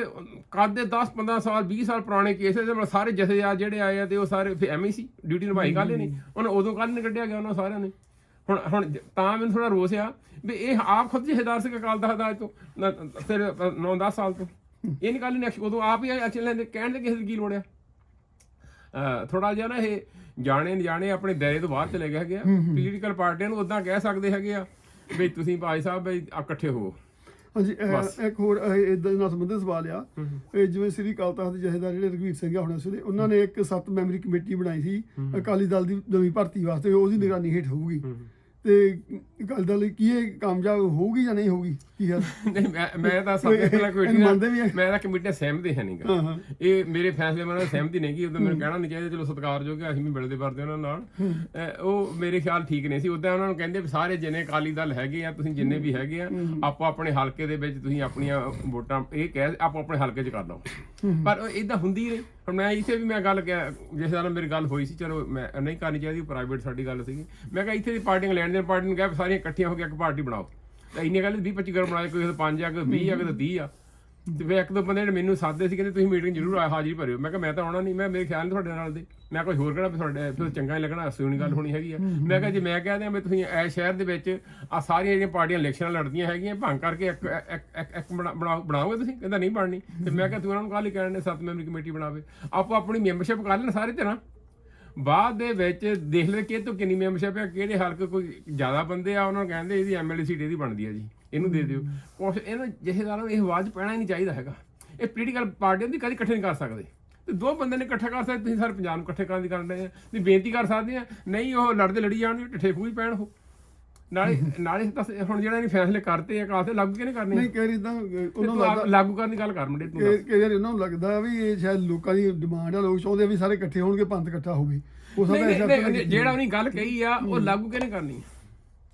S2: ਕੱਦ ਦੇ 10 15 ਸਾਲ 20 ਸਾਲ ਪੁਰਾਣੇ ਕੇਸ ਦੇ ਮਤਲਬ ਸਾਰੇ ਜਥੇਦਾਰ ਜਿਹੜੇ ਆਏ ਆ ਤੇ ਉਹ ਸਾਰੇ ਫਿਰ ਐਵੇਂ ਹੀ ਸੀ ਡਿਊਟੀ ਨਿਭਾਈ ਗੱਲ ਹੀ। ਨਹੀਂ ਉਹਨਾਂ ਉਦੋਂ ਕੱਲ ਨਹੀਂ ਕੱਢਿਆ ਗਿਆ ਉਹਨਾਂ ਸਾਰਿਆਂ ਨੇ। ਹੁਣ ਹੁਣ ਤਾਂ ਮੈਨੂੰ ਥੋੜਾ ਰੋਸ ਆ ਵੀ ਇਹ ਆਪ ਖੁਦ ਜਥੇਦਾਰ ਸੀ ਅਕਾਲ ਦਾ ਹਦਾਇਤ ਤੋਂ ਨਾ- ਫਿਰ 9-10 ਸਾਲ ਤੋਂ। ਇਹ ਨਹੀਂ ਕੱਲ ਨਹੀਂ ਉਦੋਂ ਆਪ ਹੀ ਐਕਸ਼ਨ ਲੈਂਦੇ ਕਹਿਣ ਦੇ ਕਿਸੇ ਦੀ ਕੀ ਲੋੜ ਆ। ਥੋੜਾ ਜਿਹਾ ਨਾ ਇਹ ਜਾਣੇ ਅਣਜਾਣੇ ਆਪਣੇ ਦਾਇਰੇ ਤੋਂ ਬਾਹਰ ਚਲੇ ਗਏ ਹੈਗੇ ਆ। ਪੋਲੀਟੀਕਲ ਪਾਰਟੀਆਂ ਨੂੰ ਉਦਾਂ ਕਹਿ ਸਕਦੇ ਹੈਗੇ ਆ ਵੀ ਤੁਸੀਂ ਭਾਈ ਸਾਹਿਬ ਵੀ ਆ ਇਕੱਠੇ ਹੋਵੋ
S1: ਹਾਂਜੀ ਇਹ- ਇੱਕ ਹੋਰ ਇਦਾਂ ਨਾਲ ਸੰਬੰਧਿਤ ਸਵਾਲ ਆ। ਇਹ ਜਿਵੇਂ ਸ੍ਰੀ ਅਕਾਲ ਤਖਤ ਦੇ ਜਥੇਦਾਰ ਜਿਹੜੇ ਰਘਵੀਰ ਸਿੰਘ ਆ ਹੁਣ ਇਸ ਵੇਲੇ ਉਹਨਾਂ ਨੇ ਇੱਕ ਸੱਤ ਮੈਂਬਰੀ ਕਮੇਟੀ ਬਣਾਈ ਸੀ ਅਕਾਲੀ ਦਲ ਦੀ ਨਵੀਂ ਭਰਤੀ ਵਾਸਤੇ ਉਹਦੀ ਨਿਗਰਾਨੀ ਹੇਠ ਹੋਊਗੀ। ਤੇ ਅਕਾਲੀ ਦਲ ਲਈ ਕੀ ਇਹ ਕਾਮਯਾਬ ਹੋਊਗੀ ਜਾਂ ਨਹੀਂ ਹੋਊਗੀ? ਕੀ [laughs]
S2: ਨਹੀਂ ਮੈਂ ਮੈਂ ਤਾਂ ਸਭ ਤੋਂ ਪਹਿਲਾਂ
S1: ਇਹਨੂੰ ਮੰਨਦੇ ਵੀ।
S2: ਮੈਂ ਤਾਂ ਕਮੇਟੀ ਨਾਲ ਸਹਿਮਤ ਹੀ ਹੈ ਨਹੀਂਗਾ
S1: ਹਾਂ ਹਾਂ।
S2: ਇਹ ਮੇਰੇ ਫੈਸਲੇ ਨਾਲ ਸਹਿਮਤੀ ਨਹੀਂ ਗਈ ਉਦੋਂ ਮੈਨੂੰ ਕਹਿਣਾ ਨਹੀਂ ਚਾਹੀਦਾ ਚਲੋ ਸਤਿਕਾਰਯੋਗ ਹੈ ਅਸੀਂ ਵੀ ਮਿਲਦੇ ਵਰਦੇ ਉਹਨਾਂ ਨਾਲ। ਉਹ ਮੇਰੇ ਖਿਆਲ ਠੀਕ ਨਹੀਂ ਸੀ। ਉਦਾਂ ਉਹਨਾਂ ਨੂੰ ਕਹਿੰਦੇ ਵੀ ਸਾਰੇ ਜਿੰਨੇ ਅਕਾਲੀ ਦਲ ਹੈਗੇ ਆ ਤੁਸੀਂ ਜਿੰਨੇ ਵੀ ਹੈਗੇ ਆ ਆਪੋ ਆਪਣੇ ਹਲਕੇ ਦੇ ਵਿੱਚ ਤੁਸੀਂ ਆਪਣੀਆਂ ਵੋਟਾਂ ਇਹ ਕਹਿ ਆਪੋ ਆਪਣੇ ਹਲਕੇ 'ਚ ਕਰ ਲਓ। ਪਰ ਇਦਾਂ ਹੁੰਦੀ ਨਹੀਂ। ਹੁਣ ਮੈਂ ਇੱਥੇ ਵੀ ਮੈਂ ਗੱਲ ਕਿਹਾ ਜਿਸ ਨਾਲ ਮੇਰੀ ਗੱਲ ਹੋਈ ਸੀ ਚਲੋ ਮੈਂ ਨਹੀਂ ਕਰਨੀ ਚਾਹੀਦੀ ਪ੍ਰਾਈਵੇਟ ਸਾਡੀ ਗੱਲ ਸੀਗੀ। ਮੈਂ ਕਿਹਾ ਇੱਥੇ ਦੀ ਪਾਰਟੀਆਂ ਲੈਣ ਦੇਣ ਪਾਰਟੀ ਨੂੰ ਕਿਹਾ ਸਾਰੀਆਂ ਇਕੱਠੀਆਂ ਹੋ ਕੇ ਇੱਕ ਪਾਰਟੀ ਬਣਾਓ। ਤਾਂ ਇੰਨੇ ਗੱਲ 20 25 ਗਰਮ ਬਣਾਏ ਕੋਈ 5 ਆ ਕੋਈ 20 ਆ ਕੋਈ 30 ਆ। ਤੇ ਫਿਰ ਇੱਕ ਦੋ ਬੰਦੇ ਨੇ ਮੈਨੂੰ ਸਾਦੇ ਸੀ ਕਹਿੰਦੇ ਤੁਸੀਂ ਮੀਟਿੰਗ ਜ਼ਰੂਰ ਆ ਹਾਜ਼ਰੀ ਭਰਿਓ। ਮੈਂ ਕਿਹਾ ਮੈਂ ਤਾਂ ਆਉਣਾ ਨਹੀਂ ਮੈਂ ਮੇਰੇ ਖਿਆਲ ਨਾਲ ਤੁਹਾਡੇ ਨਾਲ ਦੇ। ਮੈਂ ਕੋਈ ਹੋਰ ਕਿਹੜਾ ਵੀ ਤੁਹਾਡੇ ਫਿਰ ਚੰਗਾ ਹੀ ਲੱਗਣਾ ਸੁਣੀ ਗੱਲ ਹੋਣੀ ਹੈਗੀ ਆ। ਮੈਂ ਕਿਹਾ ਜੇ ਮੈਂ ਕਹਿ ਦਿਆਂ ਵੀ ਤੁਸੀਂ ਐ ਸ਼ਹਿਰ ਦੇ ਵਿੱਚ ਆ ਸਾਰੀਆਂ ਜਿਹੜੀਆਂ ਪਾਰਟੀਆਂ ਇਲੈਕਸ਼ਨ ਲੜਦੀਆਂ ਹੈਗੀਆਂ ਭੰਗ ਕਰਕੇ ਇੱਕ ਇੱਕ ਇੱਕ- ਇੱਕ ਬਣਾ- ਬਣਾਓ- ਬਣਾਓਗੇ ਤੁਸੀਂ? ਕਹਿੰਦਾ ਨਹੀਂ ਬਣਨੀ। ਤੇ ਮੈਂ ਕਿਹਾ ਤੂੰ ਉਹਨਾਂ ਨੂੰ ਕਾਹਲੀ ਕਹਿਣ ਨੇ ਸੱਤ ਮੈਂਬਰੀ ਕਮੇਟੀ ਬਣਾਵੇ। ਆਪੋ ਆਪਣੀ ਮੈਂਬਰਸ਼ਿਪ ਕਰ ਲੈਣ ਸਾਰੇ ਤਰ੍ਹਾਂ ਬਾਅਦ ਦੇ ਵਿੱਚ ਦੇਖ ਲੈ ਕਿ ਤੋਂ ਕਿੰਨੀ ਮੈਂਬਰਸ਼ਿਪ ਆ, ਕਿਹੜੇ ਹਲਕੇ ਕੋਈ ਜ਼ਿਆਦਾ ਬੰਦੇ ਆ, ਉਹਨਾਂ ਨੂੰ ਕਹਿੰਦੇ ਇਹਦੀ ਐਮਐਲਏ ਸੀਟ ਇਹਦੀ ਬਣਦੀ ਹੈ ਜੀ, ਇਹਨੂੰ ਦੇ ਦਿਓ। ਕੁਛ ਇਹਨਾਂ ਜਥੇਦਾਰਾਂ ਨੂੰ ਇਹ ਆਵਾਜ਼ ਪੈਣਾ ਹੀ ਨਹੀਂ ਚਾਹੀਦਾ ਹੈਗਾ। ਇਹ ਪੋਲੀਟੀਕਲ ਪਾਰਟੀਆਂ ਦੀ ਕਦੀ ਇਕੱਠੇ ਨਹੀਂ ਕਰ ਸਕਦੇ। ਤੇ ਦੋ ਬੰਦੇ ਨੇ ਇਕੱਠਾ ਕਰ ਸਕਦੇ, ਤੁਸੀਂ ਸਾਰੇ ਪੰਜਾਬ ਨੂੰ ਇਕੱਠੇ ਕਰਨ ਦੀ ਕਰਨ ਰਹੇ ਆ ਵੀ ਬੇਨਤੀ ਕਰ ਸਕਦੇ ਆ, ਨਹੀਂ ਉਹ ਲੜਦੇ ਲੜੀ ਜਾਣਗੇ, ਠੱਠੇ ਖੂਹ ਹੀ ਪੈਣ ਉਹ। ਨਾਲੇ ਨਾਲੇ ਤਾਂ ਹੁਣ ਜਿਹੜਾ ਇਹਨੇ ਫੈਸਲੇ ਕਰਤੇ ਆ ਕਾਸੇ ਲਾਗੂ ਕਿਹਨੇ ਕਰਨੇ?
S1: ਨਹੀਂ ਰਹੀ ਤਾਂ ਉਹਨਾਂ ਨੂੰ ਲੱਗਦਾ
S2: ਲਾਗੂ ਕਰਨ ਦੀ ਗੱਲ ਕਰ ਮੁੰਡੇ ਤੂੰ
S1: ਕਿ ਕਿ ਯਾਰ ਇਹਨਾਂ ਨੂੰ ਲੱਗਦਾ ਵੀ ਇਹ ਸ਼ਾਇਦ ਲੋਕਾਂ ਦੀ ਡਿਮਾਂਡ ਆ ਲੋਕ ਚਾਹੁੰਦੇ ਵੀ ਸਾਰੇ ਇਕੱਠੇ ਹੋਣਗੇ ਪੰਥ ਇਕੱਠਾ ਹੋਵੇ। ਉਹ ਤਰ੍ਹਾਂ
S2: ਨਹੀਂ, ਜਿਹੜਾ ਉਹਨੇ ਗੱਲ ਕਹੀ ਆ ਉਹ ਲਾਗੂ ਕਿਹਨੇ ਕਰਨੀ?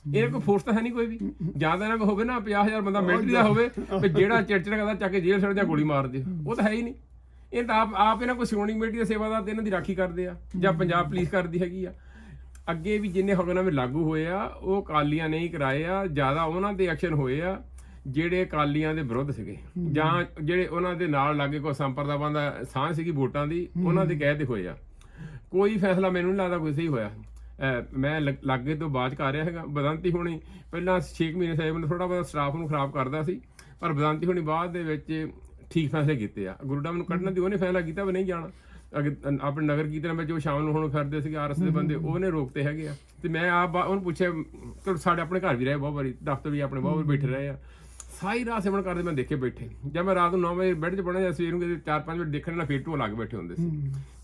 S2: ਇਹ ਕੋਈ ਫੋਰਸ ਤਾਂ ਹੈ ਨਹੀਂ ਕੋਈ ਵੀ। ਜਾਂ ਤਾਂ ਇਹਨਾਂ ਕੋਲ ਹੋਵੇ ਨਾ 50000 ਬੰਦਾ ਮਿਲਟਰੀ ਦਾ ਹੋਵੇ ਤੇ ਜਿਹੜਾ ਚਿੜਚਿੜ ਕਰਦਾ ਚੱਕ ਕੇ ਜੇਲ੍ਹ ਛੱਡ ਜਾਂ ਗੋਲੀ ਮਾਰ ਦਿਓ ਉਹ ਤਾਂ ਹੈ ਹੀ ਨਹੀਂ। ਇਹ ਤਾਂ ਆਪ ਆਪ ਇਹਨਾਂ ਕੋਈ ਸ਼੍ਰੋਮਣੀ ਕਮੇਟੀ ਦੇ ਸੇਵਾਦਾਰ ਤੇ ਇਹਨਾਂ ਦੀ ਰਾਖੀ ਕਰਦੇ ਆ ਜਾਂ ਪੰਜਾਬ ਪੁਲਿਸ ਕਰਦੀ ਹੈਗੀ ਆ। ਅੱਗੇ ਵੀ ਜਿੰਨੇ ਹੁਕਮਨਾਮੇ ਲਾਗੂ ਹੋਏ ਆ ਉਹ ਕਾਲੀਆਂ ਨੇ ਹੀ ਕਰਾਏ ਆ ਜ਼ਿਆਦਾ ਉਹਨਾਂ ਤੇ ਐਕਸ਼ਨ ਹੋਏ ਆ ਜਿਹੜੇ ਕਾਲੀਆਂ ਦੇ ਵਿਰੁੱਧ ਸੀਗੇ। ਜਾਂ ਜਿਹੜੇ ਉਹਨਾਂ ਦੇ ਨਾਲ ਲਾਗੇ ਕੋਈ ਸੰਪਰਦਾਵਾਂ ਦਾ ਸਾਂਝ ਸੀਗੀ ਵੋਟਾਂ ਦੀ ਉਹਨਾਂ ਦੇ ਕਹਿ ਤੇ ਹੋਏ ਆ। ਕੋਈ ਫੈਸਲਾ ਮੈਨੂੰ ਨਹੀਂ ਲੱਗਦਾ ਕੋਈ ਸਹੀ ਹੋਇਆ। ਮੈਂ ਲੱਗ- ਤੋਂ ਬਾਅਦ ਕਰ ਰਿਹਾ ਹੈਗਾ ਬਦੰਤੀ ਹੋਣੀ। ਪਹਿਲਾਂ 6 ਮਹੀਨੇ ਸਾਹਿਬ ਨੂੰ ਥੋੜਾ ਬਹੁਤਾ ਸਟਾਫ ਨੂੰ ਖਰਾਬ ਕਰਦਾ ਸੀ ਪਰ ਬਦੰਤੀ ਹੋਣੀ ਬਾਅਦ ਦੇ ਵਿੱਚ ਠੀਕ ਫੈਸਲੇ ਕੀਤੇ ਆ। ਗੁਰੂਡਾਮ ਨੂੰ ਕੱਢਣ ਦੀ ਉਹਨੇ ਫੈਸਲਾ ਕੀਤਾ ਵੀ ਨਹੀਂ ਜਾਣਾ। ਆਪਣੇ ਨਗਰ ਕੀਰਤਨ ਵਿੱਚ ਜੋ ਸ਼ਾਮ ਨੂੰ ਹੁਣ ਫਿਰਦੇ ਸੀਗੇ ਆਰਐਸ ਦੇ ਬੰਦੇ ਉਹਨੇ ਰੋਕਤੇ ਹੈਗੇ ਆ। ਤੇ ਮੈਂ ਆਪ ਉਹਨੂੰ ਪੁੱਛਿਆ ਚਲੋ ਸਾਡੇ ਆਪਣੇ ਘਰ ਵੀ ਰਹੇ ਬਹੁਤ ਵਾਰੀ ਦਫ਼ਤਰ ਵੀ ਆਪਣੇ ਬਹੁਤ ਵਾਰੀ ਬੈਠੇ ਰਹੇ ਆ। ਸਾਰੀ ਰਾਤ ਸਿਮਰਨ ਕਰਦੇ ਮੈਂ ਦੇਖੇ ਬੈਠੇ। ਜਦ ਮੈਂ ਰਾਤ ਨੂੰ 9 ਵਜੇ ਬੈੱਡ 'ਚ ਪੜਿਆ ਜਾਂ ਸਵੇਰ ਨੂੰ ਕਿਤੇ 4-5 ਵਜੇ ਦੇਖਣ ਨਾਲ ਫੇਰ ਢੋ ਲੱਗ ਬੈਠੇ ਹੁੰਦੇ ਸੀ।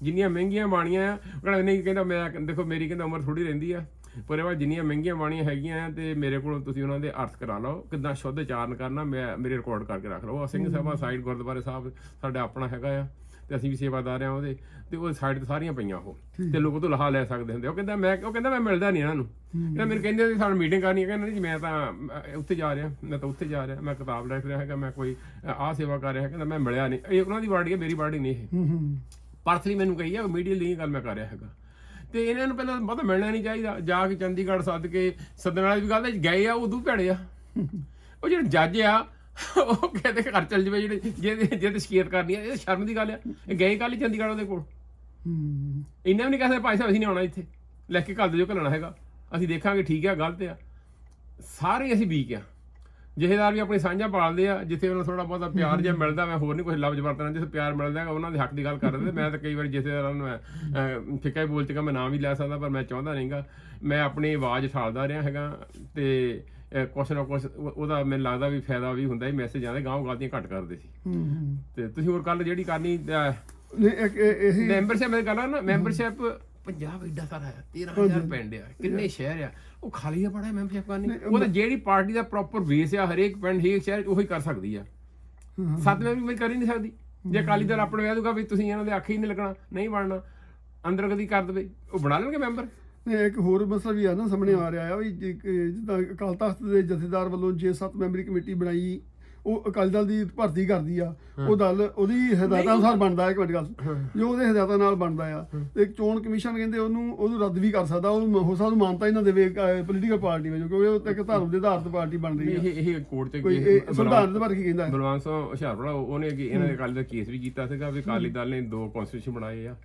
S2: ਜਿੰਨੀਆਂ ਮਹਿੰਗੀਆਂ ਬਾਣੀਆਂ ਆ ਕਹਿੰਦਾ ਨਹੀਂ ਕਹਿੰਦਾ ਮੈਂ ਦੇਖੋ ਮੇਰੀ ਕਹਿੰਦਾ ਉਮਰ ਥੋੜੀ ਰਹਿੰਦੀ ਆ ਪਰ ਇਹ ਜਿੰਨੀਆਂ ਮਹਿੰਗੀਆਂ ਬਾਣੀਆਂ ਹੈਗੀਆਂ ਆ ਤੇ ਮੇਰੇ ਕੋਲੋਂ ਤੁਸੀਂ ਉਹਨਾਂ ਦੇ ਅਰਥ ਕਰਾ ਲਓ ਕਿਦਾਂ ਸ਼ੁੱਧ ਉਚਾਰਨ ਕਰਨਾ ਮੈਂ ਮੇਰੇ ਰਿਕਾਰਡ ਕਰਕੇ ਰੱਖ ਲਓ। ਸਿੰਘ ਸਭਾ ਸਾਈਡ ਗੁਰਦੁਆਰੇ ਸਾਹਿਬ ਸਾਡਾ ਆਪਣਾ ਹੈਗਾ ਆ। ਤੇ ਅਸੀਂ ਵੀ ਸੇਵਾਦਾਰ ਆ ਉਹਦੇ ਤੇ ਉਹ ਸਾਈਡ ਤੇ ਸਾਰੀਆਂ ਪਈਆਂ ਉਹ। ਤੇ ਲੋਕ ਉਹ ਤੋਂ ਲਹਾ ਲੈ ਸਕਦੇ ਹੁੰਦੇ ਉਹ ਕਹਿੰਦਾ ਮੈਂ ਉਹ ਕਹਿੰਦਾ ਮੈਂ ਮਿਲਦਾ ਨਹੀਂ ਇਹਨਾਂ ਨੂੰ। ਕਹਿੰਦਾ ਮੈਨੂੰ ਕਹਿੰਦੇ ਸੀ ਸਾਨੂੰ ਮੀਟਿੰਗ ਕਰਨੀ ਹੈ ਕਹਿੰਦਾ ਜੀ ਮੈਂ ਤਾਂ ਉੱਥੇ ਜਾ ਰਿਹਾ। ਮੈਂ ਤਾਂ ਉੱਥੇ ਜਾ ਰਿਹਾ। ਮੈਂ ਕਿਤਾਬ ਲਿਖ ਰਿਹਾ ਹੈਗਾ ਮੈਂ ਕੋਈ ਆਹ ਸੇਵਾ ਕਰ ਰਿਹਾ ਕਹਿੰਦਾ ਮੈਂ ਮਿਲਿਆ ਨਹੀਂ। ਇਹ ਉਹਨਾਂ ਦੀ ਵਾਰਡੀ ਹੈ ਮੇਰੀ ਵਾਰਡੀ ਨਹੀਂ ਇਹ।
S1: ਹੂੰ ਹੂੰ।
S2: ਪਰਸਨਲੀ ਮੈਨੂੰ ਕਹੀ ਆ ਮੀਡੀਆ ਲਈ ਗੱਲ ਮੈਂ ਕਰ ਰਿਹਾ ਹੈਗਾ। ਤੇ ਇਹਨਾਂ ਨੂੰ ਪਹਿਲਾਂ ਬਹੁਤਾ ਮਿਲਣਾ ਨਹੀਂ ਚਾਹੀਦਾ। ਜਾ ਕੇ ਚੰਡੀਗੜ੍ਹ ਸੱਦ ਕੇ ਸੱਦਣ ਵਾਲੀ ਵੀ ਗੱਲ ਹੈ ਗਏ ਆ ਉਦੋਂ ਭੈੜੇ ਆ। ਉਹ ਜਿਹੜੇ ਜੱਜ ਆ ਉਹ ਕਹਿੰਦੇ ਘਰ ਚੱਲ ਜਵੇ ਜਿਹੜੇ ਜਿਹਦੇ ਜਿਹਦੇ ਸ਼ਿਕਾਇਤ ਕਰਨੀ ਆ ਇਹ ਸ਼ਰਮ ਦੀ ਗੱਲ ਆ। ਇਹ ਗਏ ਕੱਲ ਹੀ ਚੰਡੀਗੜ੍ਹ ਉਹਦੇ ਕੋਲ।
S1: ਹੂੰ।
S2: ਇੰਨਾ ਵੀ ਨਹੀਂ ਕਹਿੰਦੇ ਭਾਈ ਸਾਹਿਬ ਅਸੀਂ ਨਹੀਂ ਆਉਣਾ ਇੱਥੇ। ਲੈ ਕੇ ਘੱਲ ਦਿਓ ਘੱਲਣਾ ਹੈਗਾ। ਅਸੀਂ ਦੇਖਾਂਗੇ ਠੀਕ ਆ ਗਲਤ ਆ। ਸਾਰੇ ਅਸੀਂ ਵੀਕ ਆ। ਜਹੇਦਾਰ ਵੀ ਆਪਣੀ ਸਾਂਝਾ ਪਾਲਦੇ ਆ ਜਿੱਥੇ ਉਹਨਾਂ ਥੋੜਾ ਬਹੁਤਾ ਪਿਆਰ ਜਿਹਾ ਮਿਲਦਾ ਮੈਂ ਹੋਰ ਨਹੀਂ ਕੁਝ ਲਫ਼ਜ਼ ਵਰਤਣਾ ਜਿੱਥੇ ਪਿਆਰ ਮਿਲਦਾ ਹੈਗਾ ਉਹਨਾਂ ਦੇ ਹੱਕ ਦੀ ਗੱਲ ਕਰਦੇ ਮੈਂ ਤਾਂ ਕਈ ਵਾਰੀ ਜਥੇਦਾਰਾਂ ਨੂੰ ਅਹ, ਫਿੱਕਾ ਹੀ ਬੋਲ ਚੁੱਕਾ ਮੈਂ ਨਾਮ ਵੀ ਲੈ ਸਕਦਾ ਪਰ ਮੈਂ ਚਾਹੁੰਦਾ ਨਹੀਂਗਾ। ਮੈਂ ਆਪਣੀ ਆਵਾਜ਼ ਠਾਲਦਾ ਰਿਹਾ ਹੈਗਾ ਤੇ ਕੁਛ ਨਾ ਕੁਛ ਉਹ- ਉਹਦਾ ਮੈਨੂੰ ਲੱਗਦਾ ਵੀ ਫਾਇਦਾ ਵੀ ਹੁੰਦਾ ਹੀ ਮੈਸੇਜ ਆਉਂਦੇ ਗਾਂਵ ਗਲਤੀਆਂ ਘੱਟ ਕਰਦੇ ਸੀ।
S1: ਹੂੰ
S2: ਤੇ ਤੁਸੀਂ ਹੋਰ ਕੱਲ ਜਿਹੜੀ ਕਰਨੀ ਅਹ,
S1: ਨਹੀਂ ਇੱਕ ਇਹ- ਇਹੀ
S2: ਮੈਂਬਰਸ਼ਿਪ ਮੈਂ ਕਰਾਂ ਨਾ ਮੈਂਬਰਸ਼ਿਪ ਪੰਜਾਬ ਐਡਾ ਸਾਰਾ ਹੈ 13000 ਪਿੰਡ ਆ ਕਿੰਨੇ ਸ਼ਹਿਰ ਆ ਉਹ ਖਾਲੀ ਆ ਬੜਾ ਮੈਂਬਰਸ਼ਿਪ ਕਰਨੀ। ਉਹ ਤਾਂ ਜਿਹੜੀ ਪਾਰਟੀ ਦਾ ਪ੍ਰੋਪਰ ਬੇਸ ਆ ਹਰੇਕ ਪਿੰਡ ਹਰੇਕ ਸ਼ਹਿਰ 'ਚ ਉਹੀ ਕਰ ਸਕਦੀ ਆ। ਸੱਤ ਮੈਂਬਰ ਵੀ ਕਰ ਹੀ ਨਹੀਂ ਸਕਦੀ। ਜੇ ਅਕਾਲੀ ਦਲ ਆਪਣੇ ਵਿਆਹ ਦੂਗਾ ਵੀ ਤੁਸੀਂ ਇਹਨਾਂ ਦੇ ਅੱਖ ਹੀ ਨਹੀਂ ਲੱਗਣਾ ਨਹੀਂ ਬਣਨਾ ਅੰਦਰ ਕਦੀ ਕਰ ਦਵੇ ਉਹ ਬਣਾ ਲੈਣਗੇ ਮੈਂਬਰ
S1: ਨਹੀਂ ਇੱਕ ਹੋਰ ਮਸਲਾ ਵੀ ਆ ਨਾ ਸਾਹਮਣੇ ਆ ਰਿਹਾ ਆ ਵੀ ਜਿੱਦਾਂ ਅਕਾਲ ਤਖਤ ਦੇ ਜਥੇਦਾਰ ਵੱਲੋਂ ਜੇ ਸੱਤ ਮੈਂਬਰੀ ਕਮੇਟੀ ਬਣਾਈ ਉਹ ਅਕਾਲੀ ਦਲ ਦੀ ਭਰਤੀ ਕਰਦੀ ਆ ਉਹ ਦਲ ਉਹਦੀ ਹਦਾਇਤਾਂ ਅਨੁਸਾਰ ਬਣਦਾ ਹੈ ਇੱਕ ਵੱਡੀ ਗੱਲ। ਜੋ ਉਹਦੇ ਹਦਾਇਤਾਂ ਨਾਲ ਬਣਦਾ ਆ। ਤੇ ਇੱਕ ਚੋਣ ਕਮਿਸ਼ਨ ਕਹਿੰਦੇ ਉਹਨੂੰ ਉਹਨੂੰ ਰੱਦ ਵੀ ਕਰ ਸਕਦਾ ਉਹ ਹੋ ਸਕਦਾ ਮਾਨਤਾ ਹੀ ਨਾ ਦੇਵੇ ਪੋਲੀਟੀਕਲ ਪਾਰਟੀ ਵਿੱਚ ਕਿਉਂਕਿ ਉਹ ਤਾਂ ਇੱਕ ਧਰਮ ਦੇ ਆਧਾਰ ਤੇ ਪਾਰਟੀ ਬਣ ਰਹੀ ਆ।
S2: ਇਹ ਇਹ ਕੋਰਟ ਤੇ
S1: ਸੰਵਿਧਾਨ ਦੇ ਬਾਰੇ ਕੀ ਕਹਿੰਦਾ ਹੈ?
S2: ਬਲਵੰਤ ਸਿੰਘ ਹੁਸ਼ਿਆਰਪੁਰਾ ਉਹਨੇ ਕਿ ਇਹਨਾਂ ਦੇ ਅਕਾਲੀ ਦਾ ਕੇਸ ਵੀ ਕੀਤਾ ਸੀਗਾ ਵੀ ਅਕਾਲੀ ਦਲ ਨੇ ਦੋ ਕਨਸਟੀਟਿਊਸ਼ਨ ਬਣਾਏ ਆ।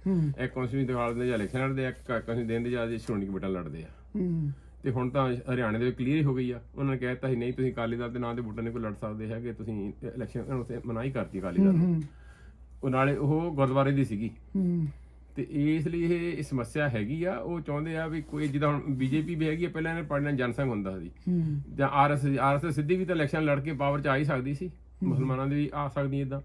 S2: ਇੱਕ ਕਨਸਟੀਟਿਊਸ਼ਨ ਦੇ ਜਾਂ ਇਲੈਕਸ਼ਨ ਲੜਦੇ ਆ ਇੱਕ ਕਨਸਟੀਟਿਊਸ਼ਨ ਦੇਣ ਦੇ ਜਾਂ ਸ਼੍ਰੋਮਣੀ ਕਮੇਟੀ ਲੜਦੇ ਆ। ਤੇ ਹੁਣ ਤਾਂ ਹਰਿਆਣੇ ਦੇ ਵਿੱਚ ਕਲੀਅਰ ਹੀ ਹੋ ਗਈ ਆ। ਉਹਨਾਂ ਨੇ ਕਹਿਤਾ ਸੀ ਨਹੀਂ ਤੁਸੀਂ ਅਕਾਲੀ ਦਲ ਦੇ ਨਾਂ ਤੇ ਵੋਟਾਂ ਨਹੀਂ ਕੋਈ ਲੜ ਸਕਦੇ ਹੈਗੇ ਤੁਸੀਂ ਇਲੈਕਸ਼ਨ ਉੱਤੇ ਮਨਾਹੀ ਕਰਤੀ ਅਕਾਲੀ ਦਲ ਨੇ। ਉਹ ਨਾਲੇ ਉਹ ਗੁਰਦੁਆਰੇ ਦੀ ਸੀਗੀ। ਤੇ ਇਸ ਲਈ ਇਹ ਸਮੱਸਿਆ ਹੈਗੀ ਆ। ਉਹ ਚਾਹੁੰਦੇ ਆ ਵੀ ਕੋਈ ਜਿੱਦਾਂ ਹੁਣ ਬੀਜੇਪੀ ਵੀ ਹੈਗੀ ਆ ਪਹਿਲਾਂ ਇਹਨੇ ਪਾਰਟੀ ਨਾਲ ਜਨਸੰਘ ਹੁੰਦਾ ਸੀ। ਜਾਂ ਆਰਐਸ ਆਰਐਸ ਸਿੱਧੀ ਵੀ ਤਾਂ ਇਲੈਕਸ਼ਨ ਲੜ ਕੇ ਪਾਵਰ 'ਚ ਆ ਹੀ ਸਕਦੀ ਸੀ। ਮੁਸਲਮਾਨਾਂ ਦੀ ਵੀ ਆ ਸਕਦੀ ਇਦਾਂ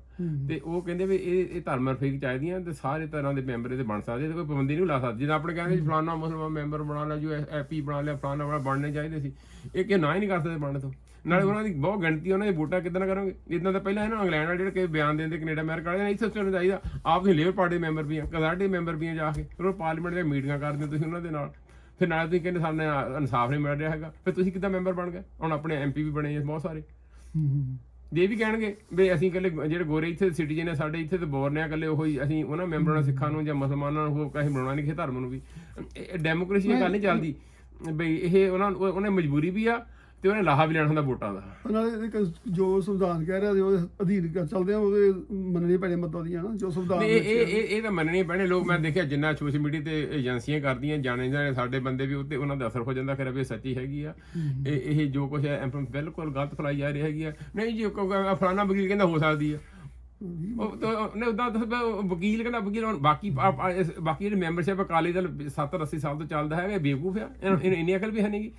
S2: ਤੇ ਉਹ ਕਹਿੰਦੇ ਵੀ ਇਹ ਇਹ ਧਰਮ ਰਫੀਕ ਚਾਹੀਦੀਆਂ ਤੇ ਸਾਰੇ ਤਰ੍ਹਾਂ ਦੇ ਮੈਂਬਰ ਇਹਦੇ ਬਣ ਸਕਦੇ ਤੇ ਕੋਈ ਪਾਬੰਦੀ ਨਹੀਂ ਲਾ ਸਕਦੇ। ਜਿੱਦਾਂ ਆਪਣੇ ਕਹਿੰਦੇ ਜੀ ਫਲਾਨਾ ਮੁਸਲਮਾਨ ਮੈਂਬਰ ਬਣਾ ਲਿਆ ਜੋ ਐਪੀ ਬਣਾ ਲਿਆ ਫਲਾਨਾ ਬਣਾ ਬਣਨੇ ਚਾਹੀਦੇ ਸੀ। ਇਹ ਕਿ ਨਾ ਹੀ ਨਹੀਂ ਕਰ ਸਕਦੇ ਬਣਨ ਤੋਂ? ਨਾਲੇ ਉਹਨਾਂ ਦੀ ਬਹੁਤ ਗਿਣਤੀ ਉਹਨਾਂ ਦੀ ਵੋਟਾਂ ਕਿਦਾਂ ਕਰੋਗੇ? ਇਦਾਂ ਤਾਂ ਪਹਿਲਾਂ ਇਹਨਾਂ ਇੰਗਲੈਂਡ ਵਾਲੇ ਜਿਹੜੇ ਕਿ ਬਿਆਨ ਦਿੰਦੇ ਕੈਨੇਡਾ ਅਮਰੀਕਾ ਵਾਲੇ ਨੇ ਇੱਥੇ ਸੋਚਣਾ ਚਾਹੀਦਾ। ਆਪ ਤੁਸੀਂ ਲੇਬਰ ਪਾਰਟੀ ਦੇ ਮੈਂਬਰ ਵੀ ਆ ਕਜ਼ਾਡੇ ਮੈਂਬਰ ਵੀ ਆ ਜਾ ਕੇ। ਫਿਰ ਉਹ ਪਾਰਲੀਮੈਂਟ ਦੀਆਂ ਮੀਟਿੰਗਾਂ ਕਰਦੇ ਹੋ ਤੁਸੀਂ ਉਹਨਾਂ ਦੇ ਨਾਲ। ਫਿਰ ਨਾਲੇ ਤੁਸੀਂ ਕਹਿੰਦੇ ਸਾਨੂੰ ਇਨਸਾਫ ਨਹੀਂ ਮਿਲ ਰਿਹਾ ਹੈਗਾ। ਫਿਰ ਤੁਸੀਂ ਕਿੱਦਾਂ ਮੈਂਬਰ ਬਣ ਗਏ? ਹੁਣ ਆਪਣੇ ਐਮਪੀ ਵੀ ਬਣੇ ਬਹੁਤ ਸਾਰੇ। ਜੇ ਵੀ ਕਹਿਣਗੇ ਵੀ ਅਸੀਂ ਇਕੱਲੇ ਜਿਹੜੇ ਗੋਰੇ ਇੱਥੇ ਸਿਟੀਜ਼ਨ ਆ, ਸਾਡੇ ਇੱਥੇ ਤੇ ਬੋਰਨ ਆ ਇਕੱਲੇ ਉਹ ਹੀ, ਅਸੀਂ ਉਹਨਾਂ ਮੈਂਬਰਾਂ ਨੂੰ ਸਿੱਖਾਂ ਨੂੰ ਜਾਂ ਮੁਸਲਮਾਨਾਂ ਨੂੰ ਉਹ ਕਹੇ ਬਣਾਉਣਾ ਨਹੀਂ, ਕਿਸੇ ਧਰਮ ਨੂੰ ਵੀ। ਡੈਮੋਕ੍ਰੇਸੀ ਇਹ ਗੱਲ ਨਹੀਂ ਚੱਲਦੀ। ਬਈ ਇਹ ਉਹਨਾਂ ਨੂੰ- ਉਹਨੇ ਮਜਬੂਰੀ ਵੀ ਆ ਤੇ ਉਹਨੇ ਲਾਹਾ ਵੀ ਲੈਣਾ ਹੁੰਦਾ ਵੋਟਾਂ ਦਾ।
S1: ਇਹਦੇ ਕ- ਜੋ ਸੰਵਿਧਾਨ ਕਹਿ ਰਿਹਾ ਉਹਦੇ ਅਧੀਨ ਚੱਲਦੇ ਆ ਉਹਦੇ ਮੰਨਣੇ ਪੈਣੇ ਮਤਾਂ ਦੀਆਂ ਨਾ ਜੋ ਸੰਵਿਧਾਨ
S2: ਨਹੀਂ, ਇਹ ਇਹ ਇਹ ਇਹ ਤਾਂ ਮੰਨਣੇ ਪੈਣੇ ਲੋਕ ਮੈਂ ਦੇਖਿਆ ਜਿੰਨਾ ਸੋਸ਼ਲ ਮੀਡੀਆ ਤੇ ਏਜੰਸੀਆਂ ਕਰਦੀਆਂ ਜਾਣੇ ਜਾਣੇ ਸਾਡੇ ਬੰਦੇ ਵੀ ਉੱਤੇ ਉਹਨਾਂ ਦਾ ਅਸਰ ਹੋ ਜਾਂਦਾ ਫਿਰ ਵੀ ਇਹ ਸੱਚੀ ਹੈਗੀ ਆ। ਇਹ ਇਹ ਜੋ ਕੁਝ ਹੈ ਐਮ- ਬਿਲਕੁਲ ਗਲਤ ਫਲਾਈ ਜਾ ਰਹੀ ਹੈਗੀ ਆ। ਨਹੀਂ ਜੀ ਉਹ ਕ- ਫਲਾਨਾ ਵਕੀਲ ਕਹਿੰਦਾ ਹੋ ਸਕਦੀ ਆ। ਉਹ ਤਾਂ ਉਹਨੇ ਉਦਾਂ ਵਕੀਲ ਕਹਿੰਦਾ ਵਕੀਲ ਹੁਣ ਬਾਕੀ ਆਪ- ਆ ਇਸ- ਬਾਕੀ ਜਿਹੜੇ ਮੈਂਬਰਸ਼ਿਪ ਅਕਾਲੀ ਦਲ 70 80 ਸਾਲ ਤੋਂ ਚੱਲਦਾ ਹੈਗਾ ਇਹ ਬੇਵਕੂਫ ਆ। ਇਹਨੂੰ ਇਹਨੂੰ ਇੰਨੀ ਅਕਲ ਵੀ ਹੈ ਨਹੀਂਗੀ